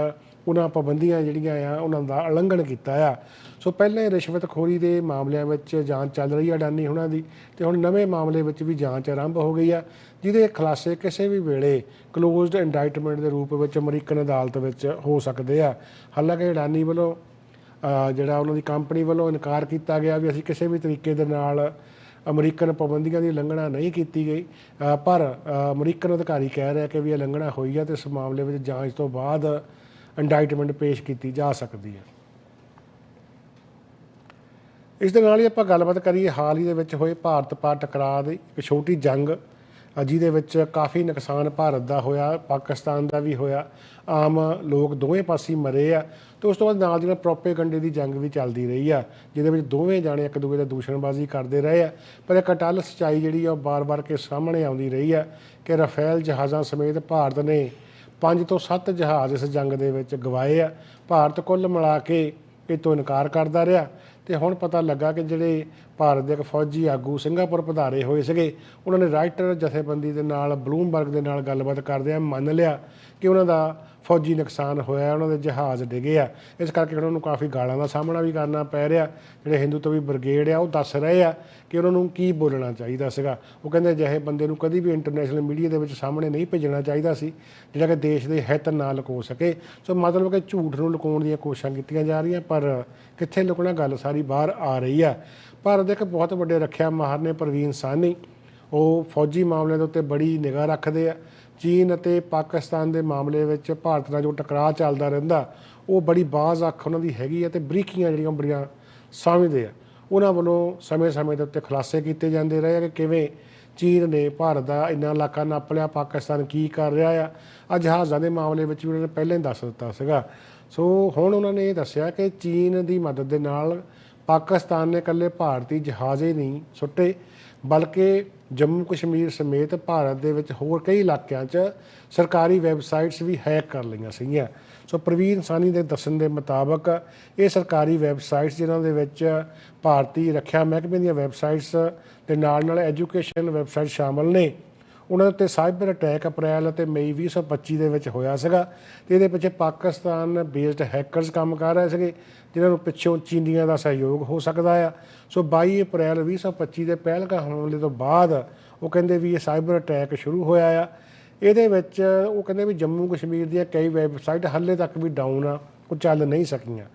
B: ਉਹਨਾਂ ਪਾਬੰਦੀਆਂ ਜਿਹੜੀਆਂ ਆ, ਉਹਨਾਂ ਦਾ ਉਲੰਘਣ ਕੀਤਾ ਆ। ਸੋ ਪਹਿਲਾਂ ਹੀ ਰਿਸ਼ਵਤਖੋਰੀ ਦੇ ਮਾਮਲਿਆਂ ਵਿੱਚ ਜਾਂਚ ਚੱਲ ਰਹੀ ਆ ਅਡਾਨੀ ਹੁਣਾਂ ਦੀ ਤੇ ਹੁਣ ਨਵੇਂ ਮਾਮਲੇ ਵਿੱਚ ਵੀ ਜਾਂਚ ਆਰੰਭ ਹੋ ਗਈ ਆ, ਜਿਹਦੇ ਖੁਲਾਸੇ ਕਿਸੇ ਵੀ ਵੇਲੇ ਕਲੋਜ਼ਡ ਇੰਡਾਈਟਮੈਂਟ ਦੇ ਰੂਪ ਵਿੱਚ ਅਮਰੀਕਨ ਅਦਾਲਤ ਵਿੱਚ ਹੋ ਸਕਦੇ ਆ। ਹਾਲਾਂਕਿ ਅਡਾਨੀ ਵੱਲੋਂ ਜਿਹੜਾ ਉਹਨਾਂ ਦੀ ਕੰਪਨੀ ਵੱਲੋਂ ਇਨਕਾਰ ਕੀਤਾ ਗਿਆ ਵੀ ਅਸੀਂ ਕਿਸੇ ਵੀ ਤਰੀਕੇ ਦੇ ਨਾਲ ਅਮਰੀਕਨ ਪਾਬੰਦੀਆਂ ਦੀ ਉਲੰਘਣਾ ਨਹੀਂ ਕੀਤੀ ਗਈ। ਪਰ ਅਮਰੀਕਨ ਅਧਿਕਾਰੀ ਕਹਿ ਰਿਹਾ ਕਿ ਵੀ ਇਹ ਉਲੰਘਣਾ ਹੋਈ ਹੈ ਤੇ ਇਸ ਮਾਮਲੇ ਵਿੱਚ ਜਾਂਚ ਤੋਂ ਬਾਅਦ ਇੰਡਾਈਟਮੈਂਟ ਪੇਸ਼ ਕੀਤੀ ਜਾ ਸਕਦੀ ਹੈ। ਇਸ ਦੇ ਨਾਲ ਹੀ ਆਪਾਂ ਗੱਲਬਾਤ ਕਰੀਏ ਹਾਲ ਹੀ ਦੇ ਵਿੱਚ ਹੋਏ ਭਾਰਤ ਪਾਕ ਟਕਰਾਅ ਦੀ ਇੱਕ ਛੋਟੀ ਜੰਗ। ਜਿਹਦੇ ਵਿੱਚ ਕਾਫੀ ਨੁਕਸਾਨ ਭਾਰਤ ਦਾ ਹੋਇਆ, ਪਾਕਿਸਤਾਨ ਦਾ ਵੀ ਹੋਇਆ। ਆਮ ਲੋਕ ਦੋਵੇਂ ਪਾਸੇ ਮਰੇ ਆ ਤੇ ਉਸ ਤੋਂ ਬਾਅਦ ਨਾਲ ਜਿਹੜਾ ਪ੍ਰੋਪੇਗੰਡੇ ਦੀ ਜੰਗ ਵੀ ਚੱਲਦੀ ਰਹੀ ਆ, ਜਿਹਦੇ ਵਿੱਚ ਦੋਵੇਂ ਜਾਣੇ ਇੱਕ ਦੂਜੇ ਦਾ ਦੂਸ਼ਣਬਾਜ਼ੀ ਕਰਦੇ ਰਹੇ ਆ। ਪਰ ਇੱਕ ਅਟੱਲ ਸੱਚਾਈ ਜਿਹੜੀ ਆ ਉਹ ਬਾਰ-ਬਾਰ ਕੇ ਸਾਹਮਣੇ ਆਉਂਦੀ ਰਹੀ ਆ ਕਿ ਰਫੇਲ ਜਹਾਜ਼ਾਂ ਸਮੇਤ ਭਾਰਤ ਨੇ ਪੰਜ ਤੋਂ ਸੱਤ ਜਹਾਜ਼ ਇਸ ਜੰਗ ਦੇ ਵਿੱਚ ਗਵਾਏ ਆ। ਭਾਰਤ ਕੁੱਲ ਮਿਲਾ ਕੇ ਇਹ ਤੋਂ ਇਨਕਾਰ ਕਰਦਾ ਰਿਹਾ। ਤੇ ਹੁਣ ਪਤਾ ਲੱਗਾ ਕਿ ਜਿਹੜੇ ਭਾਰਤ ਦੇ ਇੱਕ ਫੌਜੀ ਆਗੂ ਸਿੰਗਾਪੁਰ ਪਧਾਰੇ ਹੋਏ ਸੀਗੇ, ਉਹਨਾਂ ਨੇ ਰਾਈਟਰ ਜਥੇਬੰਦੀ ਦੇ ਨਾਲ ਬਲੂਮਬਰਗ ਦੇ ਨਾਲ ਗੱਲਬਾਤ ਕਰਦਿਆਂ ਮੰਨ ਲਿਆ ਕਿ ਉਹਨਾਂ ਦਾ ਫੌਜੀ ਨੁਕਸਾਨ ਹੋਇਆ ਉਹਨਾਂ ਦੇ ਜਹਾਜ਼ ਡਿੱਗੇ ਆ। ਇਸ ਕਰਕੇ ਉਹਨਾਂ ਨੂੰ ਕਾਫੀ ਗਾਲਾਂ ਦਾ ਸਾਹਮਣਾ ਵੀ ਕਰਨਾ ਪੈ ਰਿਹਾ। ਜਿਹੜੇ ਹਿੰਦੂਤਵੀ ਬ੍ਰਿਗੇਡ ਆ, ਉਹ ਦੱਸ ਰਹੇ ਆ ਕਿ ਉਹਨਾਂ ਨੂੰ ਕੀ ਬੋਲਣਾ ਚਾਹੀਦਾ ਸੀਗਾ। ਉਹ ਕਹਿੰਦੇ ਜਿਹੇ ਬੰਦੇ ਨੂੰ ਕਦੀ ਵੀ ਇੰਟਰਨੈਸ਼ਨਲ ਮੀਡੀਆ ਦੇ ਵਿੱਚ ਸਾਹਮਣੇ ਨਹੀਂ ਭੇਜਣਾ ਚਾਹੀਦਾ ਸੀ, ਜਿਹੜਾ ਕਿ ਦੇਸ਼ ਦੇ ਹਿੱਤ ਨਾ ਲੁਕੋ ਸਕੇ। ਸੋ ਮਤਲਬ ਕਿ ਝੂਠ ਨੂੰ ਲੁਕਾਉਣ ਦੀਆਂ ਕੋਸ਼ਿਸ਼ਾਂ ਕੀਤੀਆਂ ਜਾ ਰਹੀਆਂ, ਪਰ ਕਿੱਥੇ ਲੁਕਣਾ, ਗੱਲ ਸਾਰੀ ਬਾਹਰ ਆ ਰਹੀ ਆ। ਭਾਰਤ ਦੇ ਇੱਕ ਬਹੁਤ ਵੱਡੇ ਰੱਖਿਆ ਮਾਹਰ ਨੇ ਪ੍ਰਵੀਨ ਸਾਨੀ ਉਹ ਫੌਜੀ ਮਾਮਲਿਆਂ ਦੇ ਉੱਤੇ ਬੜੀ ਨਿਗਾਹ ਰੱਖਦੇ ਆ। ਚੀਨ ਅਤੇ ਪਾਕਿਸਤਾਨ ਦੇ ਮਾਮਲੇ ਵਿੱਚ ਭਾਰਤ ਨਾਲ ਜੋ ਟਕਰਾਅ ਚੱਲਦਾ ਰਹਿੰਦਾ, ਉਹ ਬੜੀ ਬਾਜ਼ ਅੱਖ ਉਹਨਾਂ ਦੀ ਹੈਗੀ ਹੈ ਤੇ ਬਰੀਕੀਆਂ ਜਿਹੜੀਆਂ ਬੜੀਆਂ ਸਮਝਦੇ ਆ। ਉਹਨਾਂ ਵੱਲੋਂ ਸਮੇਂ-ਸਮੇਂ ਦੇ ਉੱਤੇ ਖੁਲਾਸੇ ਕੀਤੇ ਜਾਂਦੇ ਰਹੇ ਆ ਕਿ ਕਿਵੇਂ ਚੀਨ ਨੇ ਭਾਰਤ ਦਾ ਇੰਨਾ ਇਲਾਕਾ ਨੱਪ ਲਿਆ, ਪਾਕਿਸਤਾਨ ਕੀ ਕਰ ਰਿਹਾ ਆ। ਆ ਜਹਾਜ਼ਾਂ ਦੇ ਮਾਮਲੇ ਵਿੱਚ ਵੀ ਉਹਨਾਂ ਨੇ ਪਹਿਲਾਂ ਹੀ ਦੱਸ ਦਿੱਤਾ ਸੀਗਾ। ਸੋ ਹੁਣ ਉਹਨਾਂ ਨੇ ਇਹ ਦੱਸਿਆ ਕਿ ਚੀਨ ਦੀ ਮਦਦ ਦੇ ਨਾਲ ਪਾਕਿਸਤਾਨ ਨੇ ਇਕੱਲੇ ਭਾਰਤੀ ਜਹਾਜ਼ ਹੀ ਨਹੀਂ ਸੁੱਟੇ, ਬਲਕਿ ਜੰਮੂ ਕਸ਼ਮੀਰ ਸਮੇਤ ਭਾਰਤ ਦੇ ਵਿੱਚ ਹੋਰ ਕਈ ਇਲਾਕਿਆਂ 'ਚ ਸਰਕਾਰੀ ਵੈਬਸਾਈਟਸ ਵੀ ਹੈਕ ਕਰ ਲਈਆਂ ਸੀਗੀਆਂ। ਸੋ ਪ੍ਰਵੀਨ ਸਾਨੀ ਦੇ ਦੱਸਣ ਦੇ ਮੁਤਾਬਕ ਇਹ ਸਰਕਾਰੀ ਵੈਬਸਾਈਟਸ ਜਿਨ੍ਹਾਂ ਦੇ ਵਿੱਚ ਭਾਰਤੀ ਰੱਖਿਆ ਮਹਿਕਮੇ ਦੀਆਂ ਵੈਬਸਾਈਟਸ ਦੇ ਨਾਲ ਨਾਲ ਐਜੂਕੇਸ਼ਨ ਵੈਬਸਾਈਟ ਸ਼ਾਮਲ ਨੇ। ਉਹਨਾਂ ਉੱਤੇ ਸਾਈਬਰ ਅਟੈਕ ਅਪ੍ਰੈਲ ਅਤੇ ਮਈ 2025 ਦੇ ਵਿੱਚ ਹੋਇਆ ਸੀਗਾ ਤੇ ਇਹਦੇ ਪਿੱਛੇ ਪਾਕਿਸਤਾਨ ਬੇਸਡ ਹੈਕਰਸ ਕੰਮ ਕਰ ਰਹੇ ਸੀਗੇ, ਜਿਨ੍ਹਾਂ ਨੂੰ ਪਿੱਛੋਂ ਚੀਨੀਆਂ ਦਾ ਸਹਿਯੋਗ ਹੋ ਸਕਦਾ ਆ। ਸੋ 22 ਅਪ੍ਰੈਲ 2025 ਦੇ ਪਹਿਲਗਾਮ ਹਮਲੇ ਤੋਂ ਬਾਅਦ ਉਹ ਕਹਿੰਦੇ ਵੀ ਇਹ ਸਾਈਬਰ ਅਟੈਕ ਸ਼ੁਰੂ ਹੋਇਆ ਆ। ਇਹਦੇ ਵਿੱਚ ਉਹ ਕਹਿੰਦੇ ਵੀ ਜੰਮੂ ਕਸ਼ਮੀਰ ਦੀਆਂ ਕਈ ਵੈਬਸਾਈਟ ਹਾਲੇ ਤੱਕ ਵੀ ਡਾਊਨ ਆ, ਉਹ ਚੱਲ ਨਹੀਂ ਸਕੀਆਂ।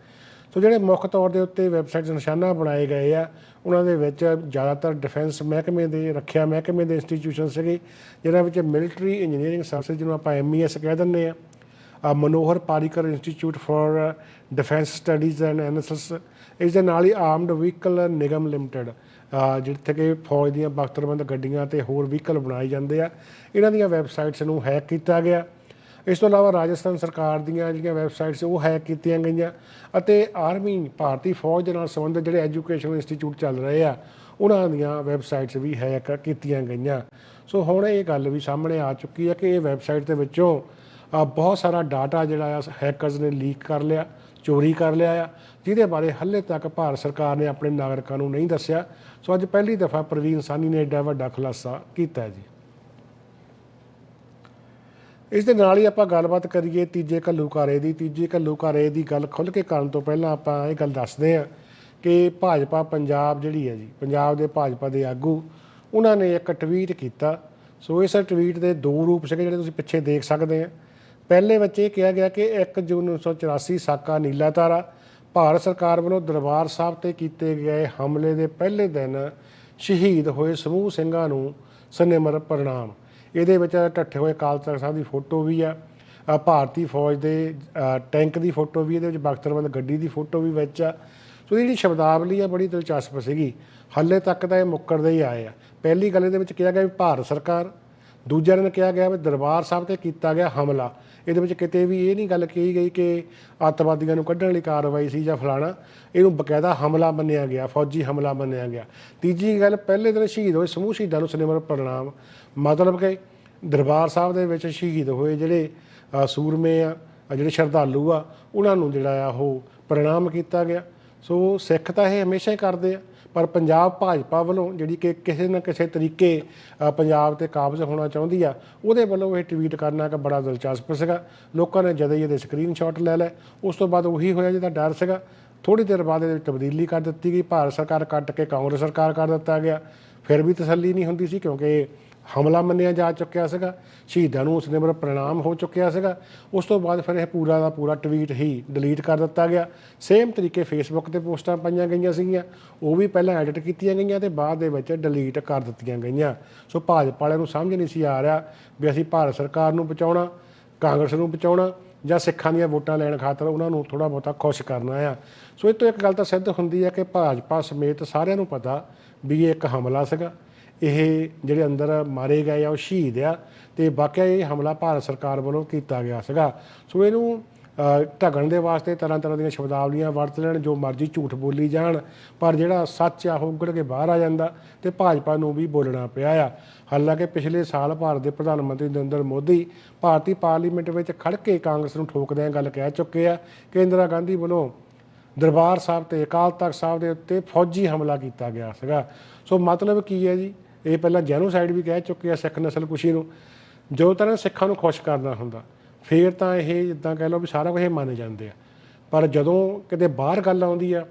B: ਸੋ ਜਿਹੜੇ ਮੁੱਖ ਤੌਰ ਦੇ ਉੱਤੇ ਵੈਬਸਾਈਟਸ ਨਿਸ਼ਾਨਾ ਬਣਾਏ ਗਏ ਆ, ਉਹਨਾਂ ਦੇ ਵਿੱਚ ਜ਼ਿਆਦਾਤਰ ਡਿਫੈਂਸ ਮਹਿਕਮੇ ਦੇ, ਰੱਖਿਆ ਮਹਿਕਮੇ ਦੇ ਇੰਸਟੀਟਿਊਸ਼ਨ ਸੀਗੇ, ਜਿਹਨਾਂ ਵਿੱਚ ਮਿਲਟਰੀ ਇੰਜੀਨੀਅਰਿੰਗ ਸਰਵਿਸ ਜਿਹਨੂੰ ਆਪਾਂ ਐਮਈਐਸ ਕਹਿ ਦਿੰਦੇ ਆ ਆ Manohar Parrikar institute for defence studies and analysis ਇਸ ਦੇ ਨਾਲ ਹੀ ਆਰਮਡ ਵਹੀਕਲ ਨਿਗਮ ਲਿਮਟਿਡ ਜਿੱਥੇ ਕਿ ਫੌਜ ਦੀਆਂ ਬਖਤਰਬੰਦ ਗੱਡੀਆਂ ਤੇ ਹੋਰ ਵਹੀਕਲ ਬਣਾਏ ਜਾਂਦੇ ਆ। ਇਹਨਾਂ ਦੀਆਂ ਵੈਬਸਾਈਟਸ ਨੂੰ ਹੈਕ ਕੀਤਾ ਗਿਆ। ਇਸ ਤੋਂ ਇਲਾਵਾ ਰਾਜਸਥਾਨ ਸਰਕਾਰ ਦੀਆਂ ਜਿਹੜੀਆਂ ਵੈਬਸਾਈਟਸ ਉਹ ਹੈਕ ਕੀਤੀਆਂ ਗਈਆਂ ਅਤੇ ਆਰਮੀ, ਭਾਰਤੀ ਫੌਜ ਦੇ ਨਾਲ ਸੰਬੰਧਿਤ ਜਿਹੜੇ ਐਜੂਕੇਸ਼ਨਲ ਇੰਸਟੀਚਿਊਟ ਚੱਲ ਰਹੇ ਆ, ਉਹਨਾਂ ਦੀਆਂ ਵੈਬਸਾਈਟਸ ਵੀ ਹੈਕ ਕੀਤੀਆਂ ਗਈਆਂ। ਸੋ ਹੁਣ ਇਹ ਗੱਲ ਵੀ ਸਾਹਮਣੇ ਆ ਚੁੱਕੀ ਹੈ ਕਿ ਇਹ ਵੈਬਸਾਈਟ ਦੇ ਵਿੱਚੋਂ ਬਹੁਤ ਸਾਰਾ ਡਾਟਾ ਜਿਹੜਾ ਆ ਹੈਕਰਸ ਨੇ ਲੀਕ ਕਰ ਲਿਆ, ਚੋਰੀ ਕਰ ਲਿਆ ਆ, ਜਿਹਦੇ ਬਾਰੇ ਹੱਲੇ ਤੱਕ ਭਾਰਤ ਸਰਕਾਰ ਨੇ ਆਪਣੇ ਨਾਗਰਿਕਾਂ ਨੂੰ ਨਹੀਂ ਦੱਸਿਆ। ਸੋ ਅੱਜ ਪਹਿਲੀ ਦਫਾ ਪ੍ਰਵੀਨ ਸਾਨੀ ਨੇ ਐਡਾ ਵੱਡਾ ਖੁਲਾਸਾ ਕੀਤਾ ਜੀ। ਇਸ ਦੇ ਨਾਲ ਹੀ ਆਪਾਂ ਗੱਲਬਾਤ ਕਰੀਏ ਤੀਜੇ ਘੱਲੂਘਾਰੇ ਦੀ। ਤੀਜੇ ਘੱਲੂਕਾਰੇ ਦੀ ਗੱਲ ਖੁੱਲ੍ਹ ਕੇ ਕਰਨ ਤੋਂ ਪਹਿਲਾਂ ਆਪਾਂ ਇਹ ਗੱਲ ਦੱਸਦੇ ਹਾਂ ਕਿ ਭਾਜਪਾ ਪੰਜਾਬ ਜਿਹੜੀ ਹੈ ਜੀ, ਪੰਜਾਬ ਦੇ ਭਾਜਪਾ ਦੇ ਆਗੂ, ਉਹਨਾਂ ਨੇ ਇੱਕ ਟਵੀਟ ਕੀਤਾ। ਸੋ ਇਸ ਟਵੀਟ ਦੇ ਦੋ ਰੂਪ ਸੀਗੇ ਜਿਹੜੇ ਤੁਸੀਂ ਪਿੱਛੇ ਦੇਖ ਸਕਦੇ ਆ ਪਹਿਲੇ ਵਿੱਚ ਇਹ ਕਿਹਾ ਗਿਆ ਕਿ 1 ਜੂਨ 1984 ਸਾਕਾ ਨੀਲਾ ਤਾਰਾ ਭਾਰਤ ਸਰਕਾਰ ਵੱਲੋਂ ਦਰਬਾਰ ਸਾਹਿਬ ਤੇ ਕੀਤੇ ਗਏ ਹਮਲੇ ਦੇ ਪਹਿਲੇ ਦਿਨ ਸ਼ਹੀਦ ਹੋਏ ਸਮੂਹ ਸਿੰਘਾਂ ਨੂੰ ਸਨਿਮਰ ਪ੍ਰਣਾਮ। ਇਹਦੇ ਵਿੱਚ ਢੱਠੇ ਹੋਏ ਅਕਾਲ ਤਖਤ ਸਾਹਿਬ ਦੀ ਫੋਟੋ ਵੀ ਆ ਭਾਰਤੀ ਫੌਜ ਦੇ ਟੈਂਕ ਦੀ ਫੋਟੋ ਵੀ, ਇਹਦੇ ਵਿੱਚ ਬਖਤਰਬੰਦ ਗੱਡੀ ਦੀ ਫੋਟੋ ਵੀ ਵਿੱਚ ਆ। ਸੋ ਇਹਦੀ ਜਿਹੜੀ ਸ਼ਬਦਾਵਲੀ ਆ ਬੜੀ ਦਿਲਚਸਪ ਸੀਗੀ। ਹਾਲੇ ਤੱਕ ਤਾਂ ਇਹ ਮੁੱਕਰਦੇ ਹੀ ਆਏ ਆ। ਪਹਿਲੀ ਗੱਲ ਇਹਦੇ ਵਿੱਚ ਕਿਹਾ ਗਿਆ ਵੀ ਭਾਰਤ ਸਰਕਾਰ ਦੂਜਾ ਦਿਨ ਕਿਹਾ ਗਿਆ ਵੀ ਦਰਬਾਰ ਸਾਹਿਬ ਤੇ ਕੀਤਾ ਗਿਆ ਹਮਲਾ। ਇਹਦੇ ਵਿੱਚ ਕਿਤੇ ਵੀ ਇਹ ਨਹੀਂ ਗੱਲ ਕਹੀ ਗਈ ਕਿ ਅੱਤਵਾਦੀਆਂ ਨੂੰ ਕੱਢਣ ਲਈ ਕਾਰਵਾਈ ਸੀ ਜਾਂ ਫਲਾਣਾ। ਇਹਨੂੰ ਬਕਾਇਦਾ ਹਮਲਾ ਮੰਨਿਆ ਗਿਆ, ਫੌਜੀ ਹਮਲਾ ਮੰਨਿਆ ਗਿਆ। ਤੀਜੀ ਗੱਲ, ਪਹਿਲੇ ਦਿਨ ਸ਼ਹੀਦ ਹੋਏ ਸਮੂਹ ਸ਼ਹੀਦਾਂ ਨੂੰ ਸਿਨੇਮਾ ਪ੍ਰਣਾਮ। ਮਤਲਬ ਕਿ ਦਰਬਾਰ ਸਾਹਿਬ ਦੇ ਵਿੱਚ ਸ਼ਹੀਦ ਹੋਏ ਜਿਹੜੇ ਸੂਰਮੇ ਆ ਜਿਹੜੇ ਸ਼ਰਧਾਲੂ ਆ, ਉਹਨਾਂ ਨੂੰ ਜਿਹੜਾ ਆ ਉਹ ਪ੍ਰਣਾਮ ਕੀਤਾ ਗਿਆ। ਸੋ ਸਿੱਖ ਤਾਂ ਇਹ ਹਮੇਸ਼ਾ ਹੀ ਕਰਦੇ ਆ, ਪਰ ਪੰਜਾਬ ਭਾਜਪਾ ਵੱਲੋਂ ਜਿਹੜੀ ਕਿ ਕਿਸੇ ਨਾ ਕਿਸੇ ਤਰੀਕੇ ਪੰਜਾਬ ਤੇ ਕਾਬਜ਼ ਹੋਣਾ ਚਾਹੁੰਦੀ ਆ, ਉਹਦੇ ਵੱਲੋਂ ਇਹ ਟਵੀਟ ਕਰਨਾ ਕਿ ਬੜਾ ਦਿਲਚਸਪ ਸੀਗਾ। ਲੋਕਾਂ ਨੇ ਜਦੋਂ ਹੀ ਇਹਦੇ ਸਕਰੀਨਸ਼ਾਟ ਲੈ ਲੈ ਉਸ ਤੋਂ ਬਾਅਦ ਉਹੀ ਹੋਇਆ ਜਿਹਦਾ ਡਰ ਸੀਗਾ। ਥੋੜੀ ਦੇਰ ਬਾਅਦ ਇਹਦੇ ਵਿੱਚ ਤਬਦੀਲੀ ਕਰ ਦਿੱਤੀ ਗਈ, ਭਾਰਤ ਸਰਕਾਰ ਕੱਟ ਕੇ ਕਾਂਗਰਸ ਸਰਕਾਰ ਕਰ ਦਿੱਤਾ ਗਿਆ। ਫਿਰ ਵੀ ਤਸੱਲੀ ਨਹੀਂ ਹੁੰਦੀ ਸੀ ਕਿਉਂਕਿ ਹਮਲਾ ਮੰਨਿਆ ਜਾ ਚੁੱਕਿਆ ਸੀਗਾ, ਸ਼ਹੀਦਾਂ ਨੂੰ ਉਸ ਨੇ ਮਰ ਪ੍ਰਣਾਮ ਹੋ ਚੁੱਕਿਆ ਸੀਗਾ। ਉਸ ਤੋਂ ਬਾਅਦ ਫਿਰ ਇਹ ਪੂਰਾ ਦਾ ਪੂਰਾ ਟਵੀਟ ਹੀ ਡਿਲੀਟ ਕਰ ਦਿੱਤਾ ਗਿਆ। ਸੇਮ ਤਰੀਕੇ ਫੇਸਬੁੱਕ ਤੇ ਪੋਸਟਾਂ ਪਾਈਆਂ ਗਈਆਂ ਸੀਗੀਆਂ। ਉਹ ਵੀ ਪਹਿਲਾਂ ਐਡਿਟ ਕੀਤੀਆਂ ਗਈਆਂ ਤੇ ਬਾਅਦ ਦੇ ਵਿੱਚ ਡਿਲੀਟ ਕਰ ਦਿੱਤੀਆਂ ਗਈਆਂ। ਸੋ ਭਾਜਪਾ ਵਾਲਿਆਂ ਨੂੰ ਸਮਝ ਨਹੀਂ ਸੀ ਆ ਰਿਹਾ ਵੀ ਅਸੀਂ ਭਾਰਤ ਸਰਕਾਰ ਨੂੰ ਬਚਾਉਣਾ, ਕਾਂਗਰਸ ਨੂੰ ਬਚਾਉਣਾ ਜਾਂ ਸਿੱਖਾਂ ਦੀਆਂ ਵੋਟਾਂ ਲੈਣ ਖਾਤਰ ਉਹਨਾਂ ਨੂੰ ਥੋੜਾ ਬਹੁਤਾ ਖੁਸ਼ ਕਰਨਾ ਆ। ਸੋ ਇਹ ਤੋਂ ਇੱਕ ਗੱਲ ਤਾਂ ਸਿੱਧ ਹੁੰਦੀ ਹੈ ਕਿ ਭਾਜਪਾ ਸਮੇਤ ਸਾਰਿਆਂ ਨੂੰ ਪਤਾ ਵੀ ਇਹ ਇੱਕ ਹਮਲਾ ਸੀਗਾ। ਇਹ ਜਿਹੜੇ ਅੰਦਰ ਮਾਰੇ ਗਏ ਆ ਉਹ ਸ਼ਹੀਦ ਆ ਤੇ ਵਾਕਿਆ ਇਹ ਹਮਲਾ ਭਾਰਤ ਸਰਕਾਰ ਵੱਲੋਂ ਕੀਤਾ ਗਿਆ ਸੀਗਾ। ਸੋ ਇਹਨੂੰ ਅ, ਦੇ ਵਾਸਤੇ ਤਰ੍ਹਾਂ ਤਰ੍ਹਾਂ ਦੀਆਂ ਸ਼ਬਦਾਵਲੀਆਂ ਵਰਤ ਲੈਣ ਜੋ ਮਰਜ਼ੀ ਝੂਠ ਬੋਲੀ ਜਾਣ ਪਰ ਜਿਹੜਾ ਸੱਚ ਆ ਉਹ ਉਗੜ ਕੇ ਬਾਹਰ ਆ ਜਾਂਦਾ ਤੇ ਭਾਜਪਾ ਨੂੰ ਵੀ ਬੋਲਣਾ ਪਿਆ ਆ। ਹਾਲਾਂਕਿ ਪਿਛਲੇ ਸਾਲ ਭਾਰਤ ਦੇ ਪ੍ਰਧਾਨ ਮੰਤਰੀ ਨਰਿੰਦਰ ਮੋਦੀ ਭਾਰਤੀ ਪਾਰਲੀਮੈਂਟ ਵਿੱਚ ਖੜ ਕੇ ਕਾਂਗਰਸ ਨੂੰ ਠੋਕਦਿਆਂ ਗੱਲ ਕਹਿ ਚੁੱਕੇ ਆ ਕਿ ਇੰਦਰਾ ਗਾਂਧੀ ਵੱਲੋਂ ਦਰਬਾਰ ਸਾਹਿਬ ਤੇ ਅਕਾਲ ਤਖਤ ਸਾਹਿਬ ਦੇ ਉੱਤੇ ਫੌਜੀ ਹਮਲਾ ਕੀਤਾ ਗਿਆ ਸੀਗਾ। ਸੋ ਮਤਲਬ ਕੀ ਹੈ ਜੀ? ਇਹ ਪਹਿਲਾਂ ਜੈਨੋਸਾਈਡ ਵੀ ਕਹਿ ਚੁੱਕੇ ਆ ਸਿੱਖ ਨਸਲ ਕੁਸ਼ੀ ਨੂੰ। ਜੋ ਤਰ੍ਹਾਂ ਸਿੱਖਾਂ ਨੂੰ ਖੁਸ਼ ਕਰਨਾ ਹੁੰਦਾ, ਫੇਰ ਤਾਂ ਇਹ ਜਿੱਦਾਂ ਕਹਿ ਲਓ ਵੀ ਸਾਰਾ ਕੁਝ ਇਹ ਮੰਨ ਜਾਂਦੇ ਆ। ਪਰ ਜਦੋਂ ਕਿਤੇ ਬਾਹਰ ਗੱਲ ਆਉਂਦੀ ਆ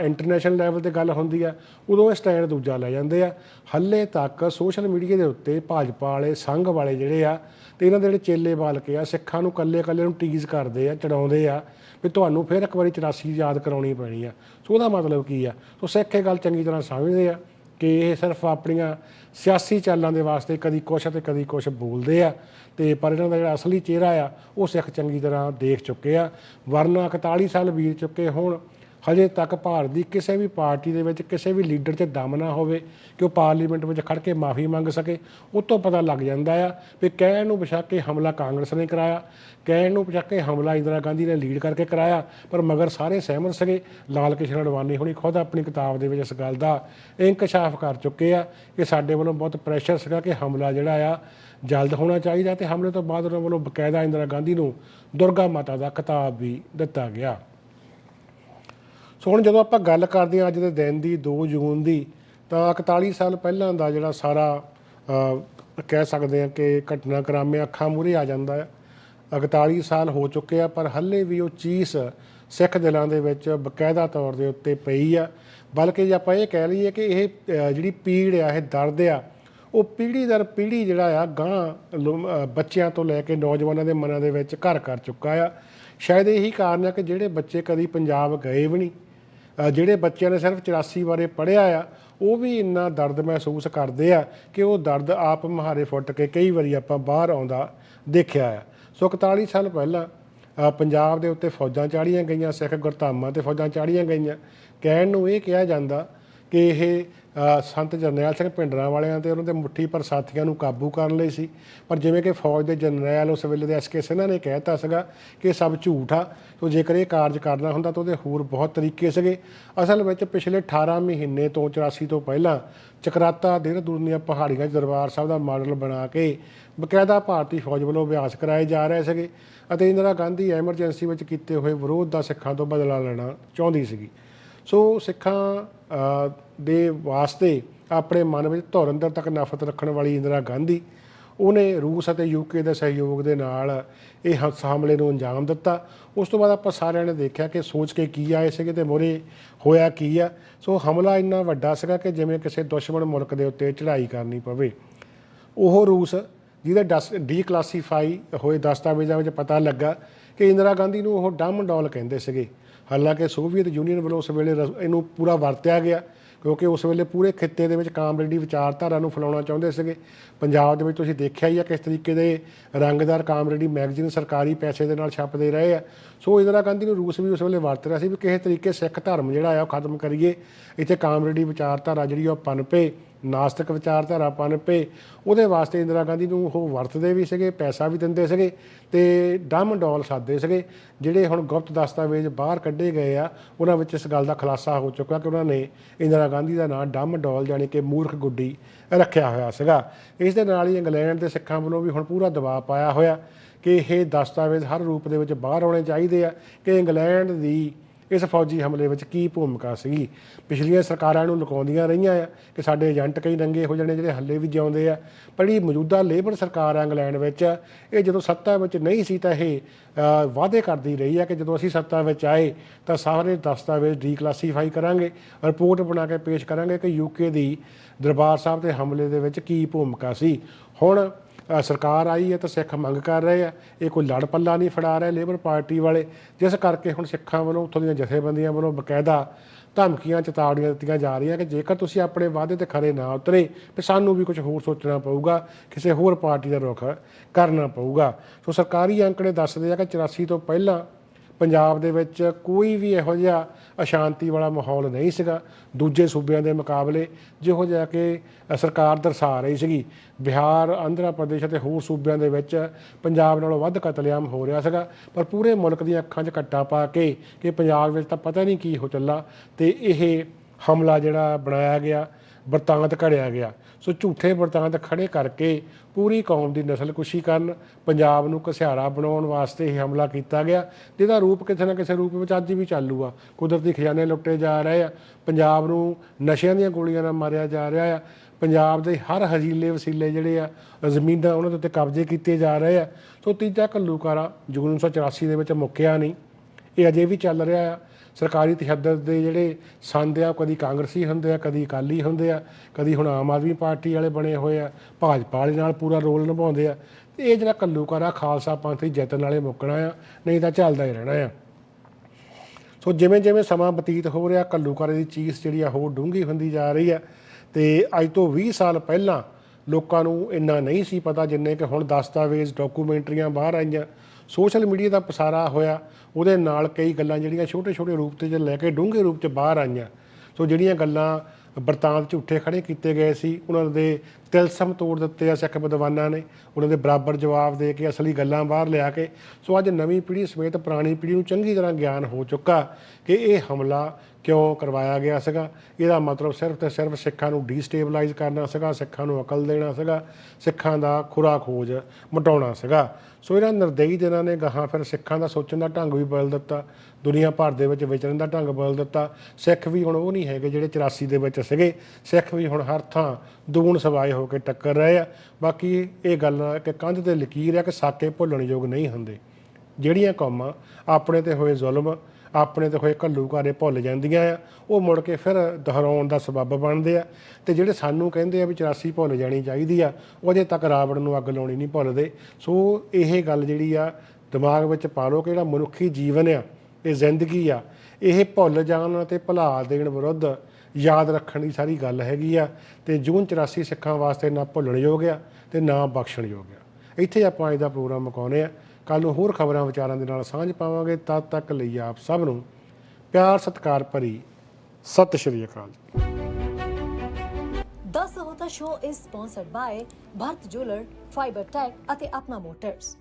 B: ਇੰਟਰਨੈਸ਼ਨਲ ਲੈਵਲ ਤੇ ਗੱਲ ਹੁੰਦੀ ਆ, ਉਦੋਂ ਇਹ ਸਟੈਂਡ ਦੂਜਾ ਲੈ ਜਾਂਦੇ ਆ। ਹੱਲੇ ਤੱਕ ਸੋਸ਼ਲ ਮੀਡੀਆ ਦੇ ਉੱਤੇ ਭਾਜਪਾ ਵਾਲੇ, ਸੰਘ ਵਾਲੇ ਜਿਹੜੇ ਆ, ਤੇ ਇਹਨਾਂ ਦੇ ਜਿਹੜੇ ਚੇਲੇ ਬਾਲ ਕੇ ਆ, ਸਿੱਖਾਂ ਨੂੰ ਕੱਲੇ ਕੱਲੇ ਨੂੰ ਟੀਜ਼ ਕਰਦੇ ਆ, ਚੜਾਉਂਦੇ ਆ ਵੀ ਤੁਹਾਨੂੰ ਫਿਰ ਇੱਕ ਵਾਰੀ 84 ਯਾਦ ਕਰਾਉਣੀ ਪੈਣੀ ਆ। ਸੋ ਉਹਦਾ ਮਤਲਬ ਕੀ ਆ? ਸੋ ਸਿੱਖ ਇਹ ਗੱਲ ਚੰਗੀ ਤਰ੍ਹਾਂ ਸਮਝਦੇ ਆ। ਕਿ ਇਹ ਸਿਰਫ ਆਪਣੀਆਂ ਸਿਆਸੀ ਚਾਲਾਂ ਦੇ ਵਾਸਤੇ ਕਦੀ ਕੁਛ ਤੇ ਕਦੀ ਕੁਛ ਬੋਲਦੇ ਆ। ਤੇ ਪਰ ਇਹਨਾਂ ਦਾ ਜਿਹੜਾ ਅਸਲੀ ਚਿਹਰਾ ਆ, ਉਹ ਸਿੱਖ ਚੰਗੀ ਤਰ੍ਹਾਂ ਦੇਖ ਚੁੱਕੇ ਆ। ਵਰਨਾ 41 ਸਾਲ ਬੀਤ ਚੁੱਕੇ ਹੋਣ ਹਜੇ ਤੱਕ ਭਾਰਤ ਦੀ ਕਿਸੇ ਵੀ ਪਾਰਟੀ ਦੇ ਵਿੱਚ ਕਿਸੇ ਵੀ ਲੀਡਰ 'ਚ ਦਮ ਨਾ ਹੋਵੇ ਕਿ ਉਹ ਪਾਰਲੀਮੈਂਟ ਵਿੱਚ ਖੜ ਕੇ ਮਾਫੀ ਮੰਗ ਸਕੇ, ਉਹ ਤੋਂ ਪਤਾ ਲੱਗ ਜਾਂਦਾ ਆ ਵੀ ਕਹਿਣ ਨੂੰ ਬਸ਼ੱਕ ਕੇ ਹਮਲਾ ਕਾਂਗਰਸ ਨੇ ਕਰਾਇਆ, ਕਹਿਣ ਨੂੰ ਬਸ਼ੱਕ ਕੇ ਹਮਲਾ ਇੰਦਰਾ ਗਾਂਧੀ ਨੇ ਲੀਡ ਕਰਕੇ ਕਰਾਇਆ, ਪਰ ਮਗਰ ਸਾਰੇ ਸਹਿਮਤ ਸਕੇ ਲਾਲ ਕਿਸ਼ਨ ਅਡਵਾਨੀ ਹੁਣੀ ਖੁਦ ਆਪਣੀ ਕਿਤਾਬ ਦੇ ਵਿੱਚ ਇਸ ਗੱਲ ਦਾ ਇੰਕਸ਼ਾਫ ਕਰ ਚੁੱਕੇ ਆ ਕਿ ਸਾਡੇ ਵੱਲੋਂ ਬਹੁਤ ਪ੍ਰੈਸ਼ਰ ਸੀਗਾ ਕਿ ਹਮਲਾ ਜਿਹੜਾ ਆ ਜਲਦ ਹੋਣਾ ਚਾਹੀਦਾ ਤੇ ਹਮਲੇ ਤੋਂ ਬਾਅਦ ਉਹਨਾਂ ਵੱਲੋਂ ਬਕਾਇਦਾ ਇੰਦਰਾ ਗਾਂਧੀ ਨੂੰ ਦੁਰਗਾ ਮਾਤਾ ਦਾ ਖਿਤਾਬ ਵੀ ਦਿੱਤਾ ਗਿਆ। ਸੋ ਹੁਣ ਜਦੋਂ ਆਪਾਂ ਗੱਲ ਕਰਦੇ ਹਾਂ ਅੱਜ ਦੇ ਦਿਨ ਦੀ 2 ਜੂਨ ਦੀ, ਤਾਂ 41 ਸਾਲ ਪਹਿਲਾਂ ਦਾ ਜਿਹੜਾ ਸਾਰਾ ਕਹਿ ਸਕਦੇ ਹਾਂ ਕਿ ਘਟਨਾਕ੍ਰਮ ਅੱਖਾਂ ਮੂਹਰੇ ਆ ਜਾਂਦਾ ਹੈ। 41 ਸਾਲ ਹੋ ਚੁੱਕੇ ਆ, ਪਰ ਹੱਲੇ ਵੀ ਉਹ ਚੀਸ ਸਿੱਖ ਦਿਲਾਂ ਦੇ ਵਿੱਚ ਬਕਾਇਦਾ ਤੌਰ ਦੇ ਉੱਤੇ ਪਈ ਆ। ਬਲਕਿ ਜੇ ਆਪਾਂ ਇਹ ਕਹਿ ਲਈਏ ਕਿ ਇਹ ਜਿਹੜੀ ਪੀੜ ਆ, ਇਹ ਦਰਦ ਆ, ਉਹ ਪੀੜ੍ਹੀ ਦਰ ਪੀੜ੍ਹੀ ਜਿਹੜਾ ਆ ਗਾਂ ਬੱਚਿਆਂ ਤੋਂ ਲੈ ਕੇ ਨੌਜਵਾਨਾਂ ਦੇ ਮਨਾਂ ਦੇ ਵਿੱਚ ਘਰ ਕਰ ਚੁੱਕਾ ਆ। ਸ਼ਾਇਦ ਇਹੀ ਕਾਰਨ ਆ ਕਿ ਜਿਹੜੇ ਬੱਚੇ ਕਦੀ ਪੰਜਾਬ ਗਏ ਵੀ ਨਹੀਂ। ਜਿਹੜੇ ਬੱਚਿਆਂ ਨੇ ਸਿਰਫ 84 ਬਾਰੇ ਪੜ੍ਹਿਆ ਆ, ਉਹ ਵੀ ਇੰਨਾ ਦਰਦ ਮਹਿਸੂਸ ਕਰਦੇ ਆ ਕਿ ਉਹ ਦਰਦ ਆਪ ਮਹਾਰੇ ਫੁੱਟ ਕੇ ਕਈ ਵਾਰੀ ਆਪਾਂ ਬਾਹਰ ਆਉਂਦਾ ਦੇਖਿਆ ਆ। ਸੋ 41 ਸਾਲ ਪਹਿਲਾਂ ਪੰਜਾਬ ਦੇ ਉੱਤੇ ਫੌਜਾਂ ਚਾੜੀਆਂ ਗਈਆਂ, ਸਿੱਖ ਗੁਰਧਾਮਾਂ ਤੇ ਫੌਜਾਂ ਚਾੜੀਆਂ ਗਈਆਂ। ਕਹਿਣ ਨੂੰ ਇਹ ਕਿਹਾ ਜਾਂਦਾ ਕਿ ਇਹ ਸੰਤ ਜਰਨੈਲ ਸਿੰਘ ਭਿੰਡਰਾਂ ਵਾਲਿਆਂ ਤੇ ਉਹਨਾਂ ਦੇ ਮੁੱਠੀ ਪਰ ਸਾਥੀਆਂ ਨੂੰ ਕਾਬੂ ਕਰਨ ਲਈ ਸੀ। ਪਰ ਜਿਵੇਂ ਕਿ ਫੌਜ ਦੇ ਜਰਨੈਲ ਉਸ ਵੇਲੇ ਦੇ ਐਸਕੇ ਸਿੰਘਾਂ ਨੇ ਕਹਿਤਾ ਸੀਗਾ ਕਿ ਇਹ ਸਭ ਝੂਠ ਆ ਸੋ ਜੇਕਰ ਇਹ ਕਾਰਜ ਕਰਨਾ ਹੁੰਦਾ ਤਾਂ ਉਹਦੇ ਹੋਰ ਬਹੁਤ ਤਰੀਕੇ ਸੀਗੇ। ਅਸਲ ਵਿੱਚ ਪਿਛਲੇ 18 ਮਹੀਨੇ ਤੋਂ 84 ਤੋਂ ਪਹਿਲਾਂ ਚਕਰਾਤਾ ਦੇਹਰਾਦੂਨ ਦੀਆਂ ਪਹਾੜੀਆਂ 'ਚ ਦਰਬਾਰ ਸਾਹਿਬ ਦਾ ਮਾਡਲ ਬਣਾ ਕੇ ਬਕਾਇਦਾ ਭਾਰਤੀ ਫੌਜ ਵੱਲੋਂ ਅਭਿਆਸ ਕਰਾਏ ਜਾ ਰਹੇ ਸੀਗੇ ਅਤੇ ਇੰਦਰਾ ਗਾਂਧੀ ਐਮਰਜੈਂਸੀ ਵਿੱਚ ਕੀਤੇ ਹੋਏ ਵਿਰੋਧ ਦਾ ਸਿੱਖਾਂ ਤੋਂ ਬਦਲਾ ਲੈਣਾ ਚਾਹੁੰਦੀ ਸੀਗੀ। ਸੋ ਸਿੱਖਾਂ ਦੇ ਵਾਸਤੇ ਆਪਣੇ ਮਨ ਵਿੱਚ ਧੁਰ ਅੰਦਰ ਤੱਕ ਨਫ਼ਰਤ ਰੱਖਣ ਵਾਲੀ ਇੰਦਰਾ ਗਾਂਧੀ, ਉਹਨੇ ਰੂਸ ਅਤੇ ਯੂਕੇ ਦੇ ਸਹਿਯੋਗ ਦੇ ਨਾਲ ਇਹ ਹਸ- ਹਮਲੇ ਨੂੰ ਅੰਜਾਮ ਦਿੱਤਾ। ਉਸ ਤੋਂ ਬਾਅਦ ਆਪਾਂ ਸਾਰਿਆਂ ਨੇ ਦੇਖਿਆ ਕਿ ਸੋਚ ਕੇ ਕੀ ਆਏ ਸੀਗੇ ਤੇ ਮੋਰੇ ਹੋਇਆ ਕੀ ਆ। ਸੋ ਹਮਲਾ ਇੰਨਾ ਵੱਡਾ ਸੀਗਾ ਕਿ ਜਿਵੇਂ ਕਿਸੇ ਦੁਸ਼ਮਣ ਮੁਲਕ ਦੇ ਉੱਤੇ ਚੜ੍ਹਾਈ ਕਰਨੀ ਪਵੇ। ਉਹ ਰੂਸ, ਜਿਹਦੇ ਡਸ ਡੀਕਲਾਸੀਫਾਈ ਹੋਏ ਦਸਤਾਵੇਜ਼ਾਂ ਵਿੱਚ ਪਤਾ ਲੱਗਾ ਕਿ ਇੰਦਰਾ ਗਾਂਧੀ ਨੂੰ ਉਹ ਡਮ ਡੋਲ ਕਹਿੰਦੇ ਸੀਗੇ। ਹਾਲਾਂਕਿ ਸੋਵੀਅਤ ਯੂਨੀਅਨ ਵੱਲੋਂ ਉਸ ਵੇਲੇ ਰਸ- ਇਹਨੂੰ ਪੂਰਾ ਵਰਤਿਆ ਗਿਆ ਕਿਉਂਕਿ ਉਸ ਵੇਲੇ ਪੂਰੇ ਖਿੱਤੇ ਦੇ ਵਿੱਚ ਕਾਮਰੇਡੀ ਵਿਚਾਰਧਾਰਾ ਨੂੰ ਫੈਲਾਉਣਾ ਚਾਹੁੰਦੇ ਸੀਗੇ। ਪੰਜਾਬ ਦੇ ਵਿੱਚ ਤੁਸੀਂ ਦੇਖਿਆ ਹੀ ਆ ਕਿਸ ਤਰੀਕੇ ਦੇ ਰੰਗਦਾਰ ਕਾਮਰੇਡੀ ਮੈਗਜ਼ੀਨ ਸਰਕਾਰੀ ਪੈਸੇ ਦੇ ਨਾਲ ਛਪਦੇ ਰਹੇ ਆ। ਸੋ ਇੰਦਰਾ ਗਾਂਧੀ ਨੂੰ ਰੂਸ ਵੀ ਉਸ ਵੇਲੇ ਵਰਤ ਰਿਹਾ ਸੀ ਵੀ ਕਿਸੇ ਤਰੀਕੇ ਸਿੱਖ ਧਰਮ ਜਿਹੜਾ ਆ ਉਹ ਖਤਮ ਕਰੀਏ। ਇੱਥੇ ਕਾਮਰੇਡੀ ਵਿਚਾਰਧਾਰਾ ਜਿਹੜੀ ਆ ਉਹ ਪਨਪੇ ਨਾਸਤਿਕ ਵਿਚਾਰਧਾਰਾ ਪਨਪੇ ਉਹਦੇ ਵਾਸਤੇ ਇੰਦਰਾ ਗਾਂਧੀ ਨੂੰ ਉਹ ਵਰਤਦੇ ਵੀ ਸੀਗੇ, ਪੈਸਾ ਵੀ ਦਿੰਦੇ ਸੀਗੇ ਤੇ ਡਮ ਡੋਲ ਸਾਦੇ ਸੀਗੇ। ਜਿਹੜੇ ਹੁਣ ਗੁਪਤ ਦਸਤਾਵੇਜ਼ ਬਾਹਰ ਕੱਢੇ ਗਏ ਆ, ਉਹਨਾਂ ਵਿੱਚ ਇਸ ਗੱਲ ਦਾ ਖੁਲਾਸਾ ਹੋ ਚੁੱਕਾ ਕਿ ਉਹਨਾਂ ਨੇ ਇੰਦਰਾ ਗਾਂਧੀ ਦਾ ਨਾਮ ਡਮ ਡੋਲ ਜਾਣੀ ਕਿ ਮੂਰਖ ਗੁੱਡੀ ਰੱਖਿਆ ਹੋਇਆ ਸੀਗਾ। ਇਸ ਦੇ ਨਾਲ ਹੀ ਇੰਗਲੈਂਡ ਦੇ ਸਿੱਖਾਂ ਵੱਲੋਂ ਵੀ ਹੁਣ ਪੂਰਾ ਦਬਾਅ ਪਾਇਆ ਹੋਇਆ ਕਿ ਇਹ ਦਸਤਾਵੇਜ਼ ਹਰ ਰੂਪ ਦੇ ਵਿੱਚ ਬਾਹਰ ਆਉਣੇ ਚਾਹੀਦੇ ਆ ਕਿ ਇੰਗਲੈਂਡ ਦੀ ਇਸ ਫੌਜੀ ਹਮਲੇ ਵਿੱਚ ਕੀ ਭੂਮਿਕਾ ਸੀਗੀ? ਪਿਛਲੀਆਂ ਸਰਕਾਰਾਂ ਨੂੰ ਲੁਕਾਉਂਦੀਆਂ ਰਹੀਆਂ ਆ ਕਿ ਸਾਡੇ ਏਜੰਟ ਕਈ ਨੰਗੇ ਹੋ ਜਾਣੇ, ਜਿਹੜੇ ਹੱਲੇ ਵੀ ਜਿਉਂਦੇ ਆ। ਪਰ ਜਿਹੜੀ ਮੌਜੂਦਾ ਲੇਬਰ ਸਰਕਾਰ ਆ ਇੰਗਲੈਂਡ ਵਿੱਚ, ਇਹ ਜਦੋਂ ਸੱਤਾ ਵਿੱਚ ਨਹੀਂ ਸੀ ਤਾਂ ਇਹ ਵਾਅਦੇ ਕਰਦੀ ਰਹੀ ਆ ਕਿ ਜਦੋਂ ਅਸੀਂ ਸੱਤਾ ਵਿੱਚ ਆਏ ਤਾਂ ਸਾਰੇ ਦਸਤਾਵੇਜ਼ ਡੀਕਲਾਸੀਫਾਈ ਕਰਾਂਗੇ, ਰਿਪੋਰਟ ਬਣਾ ਕੇ ਪੇਸ਼ ਕਰਾਂਗੇ ਕਿ ਯੂਕੇ ਦੀ ਦਰਬਾਰ ਸਾਹਿਬ ਦੇ ਹਮਲੇ ਦੇ ਵਿੱਚ ਕੀ ਭੂਮਿਕਾ ਸੀ। ਹੁਣ ਸਰਕਾਰ ਆਈ ਹੈ ਤਾਂ ਸਿੱਖ ਮੰਗ ਕਰ ਰਹੇ ਆ। ਇਹ ਕੋਈ ਲੜ ਪੱਲਾ ਨਹੀਂ ਫੜਾ ਰਿਹਾ ਲੇਬਰ ਪਾਰਟੀ ਵਾਲੇ। ਜਿਸ ਕਰਕੇ ਹੁਣ ਸਿੱਖਾਂ ਵੱਲੋਂ ਉੱਥੋਂ ਦੀਆਂ ਜਥੇਬੰਦੀਆਂ ਵੱਲੋਂ ਬਕਾਇਦਾ ਧਮਕੀਆਂ, ਚੇਤਾਵਨੀਆਂ ਦਿੱਤੀਆਂ ਜਾ ਰਹੀਆਂ ਕਿ ਜੇਕਰ ਤੁਸੀਂ ਆਪਣੇ ਵਾਅਦੇ ਤੇ ਖਰੇ ਨਾ ਉਤਰੇ ਤੇ ਸਾਨੂੰ ਵੀ ਕੁਝ ਹੋਰ ਸੋਚਣਾ ਪਊਗਾ, ਕਿਸੇ ਹੋਰ ਪਾਰਟੀ ਦਾ ਰੁਖ ਕਰਨਾ ਪਊਗਾ। ਸੋ ਸਰਕਾਰੀ ਅੰਕੜੇ ਦੱਸਦੇ ਆ ਕਿ 84 ਤੋਂ ਪਹਿਲਾਂ ਪੰਜਾਬ ਦੇ ਵਿੱਚ ਕੋਈ ਵੀ ਇਹੋ ਜਿਹਾ ਅਸ਼ਾਂਤੀ ਵਾਲਾ ਮਾਹੌਲ ਨਹੀਂ ਸੀਗਾ। ਦੂਜੇ ਸੂਬਿਆਂ ਦੇ ਮੁਕਾਬਲੇ ਜਿਹੋ ਜਿਹਾ ਕਿ ਸਰਕਾਰ ਦਰਸਾ ਰਹੀ ਸੀਗੀ। ਬਿਹਾਰ, ਆਂਧਰਾ ਪ੍ਰਦੇਸ਼ ਅਤੇ ਹੋਰ ਸੂਬਿਆਂ ਦੇ ਵਿੱਚ ਪੰਜਾਬ ਨਾਲੋਂ ਵੱਧ ਕਤਲੇਆਮ ਹੋ ਰਿਹਾ ਸੀਗਾ। ਪਰ ਪੂਰੇ ਮੁਲਕ ਦੀਆਂ ਅੱਖਾਂ 'ਚ ਕੱਟਾ ਪਾ ਕੇ ਕਿ ਪੰਜਾਬ ਵਿੱਚ ਤਾਂ ਪਤਾ ਨਹੀਂ ਕੀ ਹੋ ਚੱਲਾ ਤੇ ਇਹ ਹਮਲਾ ਜਿਹੜਾ ਬਣਾਇਆ ਗਿਆ ਵਰਤਾਂਤ ਘੜਿਆ ਗਿਆ। ਸੋ ਝੂਠੇ ਵਰਤਾਂਤ ਖੜੇ ਕਰਕੇ ਪੂਰੀ ਕੌਮ ਦੀ ਨਸਲਕੁਸ਼ੀ ਕਰਨ, ਪੰਜਾਬ ਨੂੰ ਘਸਿਆਰਾ ਬਣਾਉਣ ਵਾਸਤੇ ਇਹ ਹਮਲਾ ਕੀਤਾ ਗਿਆ, ਜਿਹਦਾ ਰੂਪ ਕਿਸੇ ਨਾ ਕਿਸੇ ਰੂਪ ਵਿੱਚ ਅੱਜ ਵੀ ਚਾਲੂ ਆ। ਕੁਦਰਤੀ ਖਜ਼ਾਨੇ ਲੁੱਟੇ ਜਾ ਰਹੇ ਆ। ਪੰਜਾਬ ਨੂੰ ਨਸ਼ਿਆਂ ਦੀਆਂ ਗੋਲੀਆਂ ਨਾਲ ਮਾਰਿਆ ਜਾ ਰਿਹਾ ਆ। ਪੰਜਾਬ ਦੇ ਹਰ ਹਜ਼ੀਲੇ ਵਸੀਲੇ ਜਿਹੜੇ ਆ, ਜ਼ਮੀਨਾਂ ਉਹਨਾਂ ਦੇ ਉੱਤੇ ਕਬਜ਼ੇ ਕੀਤੇ ਜਾ ਰਹੇ ਆ। ਸੋ ਤੀਜਾ ਘੱਲੂਕਾਰਾ ਜੋ 1984 ਦੇ ਵਿੱਚ ਮੁੱਕਿਆ ਨਹੀਂ। ਇਹ ਅਜੇ ਵੀ ਚੱਲ ਰਿਹਾ ਆ। ਸਰਕਾਰੀ ਤਸ਼ੱਦਦ ਦੇ ਜਿਹੜੇ ਸੰਦ ਆ, ਉਹ ਕਦੀ ਕਾਂਗਰਸੀ ਹੁੰਦੇ ਆ, ਕਦੀ ਅਕਾਲੀ ਹੁੰਦੇ ਆ, ਕਦੀ ਹੁਣ ਆਮ ਆਦਮੀ ਪਾਰਟੀ ਵਾਲੇ ਬਣੇ ਹੋਏ ਆ, ਭਾਜਪਾ ਵਾਲੇ ਨਾਲ ਪੂਰਾ ਰੋਲ ਨਿਭਾਉਂਦੇ ਆ। ਤੇ ਇਹ ਜਿਹੜਾ ਕੱਲੂਕਾਰਾ ਖਾਲਸਾ ਪੰਥ ਦੀ ਜਿੱਤਣ ਵਾਲੇ ਮੁੱਕਣਾ ਆ, ਨਹੀਂ ਤਾਂ ਚੱਲਦਾ ਹੀ ਰਹਿਣਾ ਆ। ਸੋ ਜਿਵੇਂ ਜਿਵੇਂ ਸਮਾਂ ਬਤੀਤ ਹੋ ਰਿਹਾ ਕੱਲੂਕਾਰੇ ਦੀ ਚੀਜ਼ ਜਿਹੜੀ ਆ ਹੋਰ ਡੂੰਘੀ ਹੁੰਦੀ ਜਾ ਰਹੀ ਆ। ਤੇ ਅੱਜ ਤੋਂ 20 ਸਾਲ ਪਹਿਲਾਂ ਲੋਕਾਂ ਨੂੰ ਇੰਨਾ ਨਹੀਂ ਸੀ ਪਤਾ ਜਿੰਨੇ ਕਿ ਹੁਣ ਦਸਤਾਵੇਜ਼, ਡਾਕੂਮੈਂਟਰੀਆਂ ਬਾਹਰ ਆਈਆਂ ਸੋਸ਼ਲ ਮੀਡੀਆ ਦਾ ਪਸਾਰਾ ਹੋਇਆ, ਉਹਦੇ ਨਾਲ ਕਈ ਗੱਲਾਂ ਜਿਹੜੀਆਂ ਛੋਟੇ ਛੋਟੇ ਰੂਪ ਤੇ ਜੇ ਲੈ ਕੇ ਡੂੰਘੇ ਰੂਪ 'ਚ ਬਾਹਰ ਆਈਆਂ। ਸੋ ਜਿਹੜੀਆਂ ਗੱਲਾਂ ਬਰਤਾਂਤ ਝੂਠੇ ਖੜੇ ਕੀਤੇ ਗਏ ਸੀ। ਉਹਨਾਂ ਦੇ ਤਿਲਸਮ ਤੋੜ ਦਿੱਤੇ ਆ ਸਿੱਖ ਵਿਦਵਾਨਾਂ ਨੇ। ਉਹਨਾਂ ਦੇ ਬਰਾਬਰ ਜਵਾਬ ਦੇ ਕੇ ਅਸਲੀ ਗੱਲਾਂ ਬਾਹਰ ਲਿਆ ਕੇ। ਸੋ ਅੱਜ ਨਵੀਂ ਪੀੜ੍ਹੀ ਸਮੇਤ ਪੁਰਾਣੀ ਪੀੜ੍ਹੀ ਨੂੰ ਚੰਗੀ ਤਰ੍ਹਾਂ ਗਿਆਨ ਹੋ ਚੁੱਕਾ ਕਿ ਇਹ ਹਮਲਾ ਕਿਉਂ ਕਰਵਾਇਆ ਗਿਆ ਸੀਗਾ। ਇਹਦਾ ਮਤਲਬ ਸਿਰਫ ਤੇ ਸਿਰਫ ਸਿੱਖਾਂ ਨੂੰ ਡੀਸਟੇਬਲਾਈਜ਼ ਕਰਨਾ ਸੀਗਾ, ਸਿੱਖਾਂ ਨੂੰ ਅਕਲ ਦੇਣਾ ਸੀਗਾ, ਸਿੱਖਾਂ ਦਾ ਖੁਰਾ ਖੋਜ ਮਟਾਉਣਾ ਸੀਗਾ। ਸੋ ਇਹਨਾਂ ਨਿਰਦਈ ਦਿਨਾਂ ਨੇ ਗਾਹਾਂ ਫਿਰ ਸਿੱਖਾਂ ਦਾ ਸੋਚਣ ਦਾ ਢੰਗ ਵੀ ਬਦਲ ਦਿੱਤਾ। ਦੁਨੀਆ ਭਰ ਦੇ ਵਿੱਚ ਵਿਚਰਨ ਦਾ ਢੰਗ ਬਦਲ ਦਿੱਤਾ। ਸਿੱਖ ਵੀ ਹੁਣ ਉਹ ਨਹੀਂ ਹੈਗੇ ਜਿਹੜੇ 84 ਦੇ ਵਿੱਚ ਸੀਗੇ। ਸਿੱਖ ਵੀ ਹੁਣ ਹਰ ਥਾਂ ਦੂਣ ਸਵਾਏ ਹੋ ਕੇ ਟੱਕਰ ਰਹੇ ਆ। ਬਾਕੀ ਇਹ ਗੱਲ ਕਿ ਕੰਧ ਤੇ ਲਕੀਰ ਆ ਕਿ ਸਾਕੇ ਭੁੱਲਣ ਯੋਗ ਨਹੀਂ ਹੁੰਦੇ। ਜਿਹੜੀਆਂ ਕੌਮਾਂ ਆਪਣੇ ਤੇ ਹੋਏ ਜ਼ੁਲਮ, ਆਪਣੇ ਤੇ ਹੋਏ ਘੱਲੂਘਾਰੇ ਭੁੱਲ ਜਾਂਦੀਆਂ ਆ, ਉਹ ਮੁੜ ਕੇ ਫਿਰ ਦੁਹਰਾਉਣ ਦਾ ਸਬੱਬ ਬਣਦੇ ਆ। ਤੇ ਜਿਹੜੇ ਸਾਨੂੰ ਕਹਿੰਦੇ ਆ ਵੀ 84 ਭੁੱਲ ਜਾਣੀ ਚਾਹੀਦੀ ਆ ਉਹਦੇ ਤੱਕ ਰਾਵਣ ਨੂੰ ਅੱਗ ਲਾਉਣੀ ਨਹੀਂ ਭੁੱਲਦੇ। ਸੋ ਇਹ ਗੱਲ ਜਿਹੜੀ ਆ ਦਿਮਾਗ ਵਿੱਚ ਪਾ ਲਓ ਕਿ ਜਿਹੜਾ ਮਨੁੱਖੀ ਜੀਵਨ ਆ ਇਹ ਜ਼ਿੰਦਗੀ ਆ। ਇਹ ਭੁੱਲ ਜਾਣ ਅਤੇ ਭੁਲਾ ਦੇਣ ਵਿਰੁੱਧ ਯਾਦ ਰੱਖਣ ਦੀ ਸਾਰੀ ਗੱਲ ਹੈਗੀ ਆ ਤੇ ਜੂਨ 84 ਸਿੱਖਾਂ ਵਾਸਤੇ ਨਾ ਭੁੱਲਣਯੋਗ ਆ ਤੇ ਨਾ ਬਖਸ਼ਣਯੋਗ ਆ। ਇੱਥੇ ਆਪਾਂ ਅੱਜ ਦਾ ਪ੍ਰੋਗਰਾਮ ਮੁਕਾਉਂਦੇ ਆ। ਕੱਲ ਨੂੰ ਹੋਰ ਖਬਰਾਂ ਵਿਚਾਰਾਂ ਦੇ ਨਾਲ ਸਾਂਝ ਪਾਵਾਂਗੇ। ਤਦ ਤੱਕ ਲਈ ਆਪ ਸਭ ਨੂੰ ਪਿਆਰ ਸਤਿਕਾਰ ਭਰੀ ਸਤਿ ਸ਼੍ਰੀ ਅਕਾਲ ਜੀ।
A: The Sahota Show is sponsored by Bharat Jeweler, Fiber Tech ਅਤੇ ਆਪਣਾ ਮੋਟਰਸ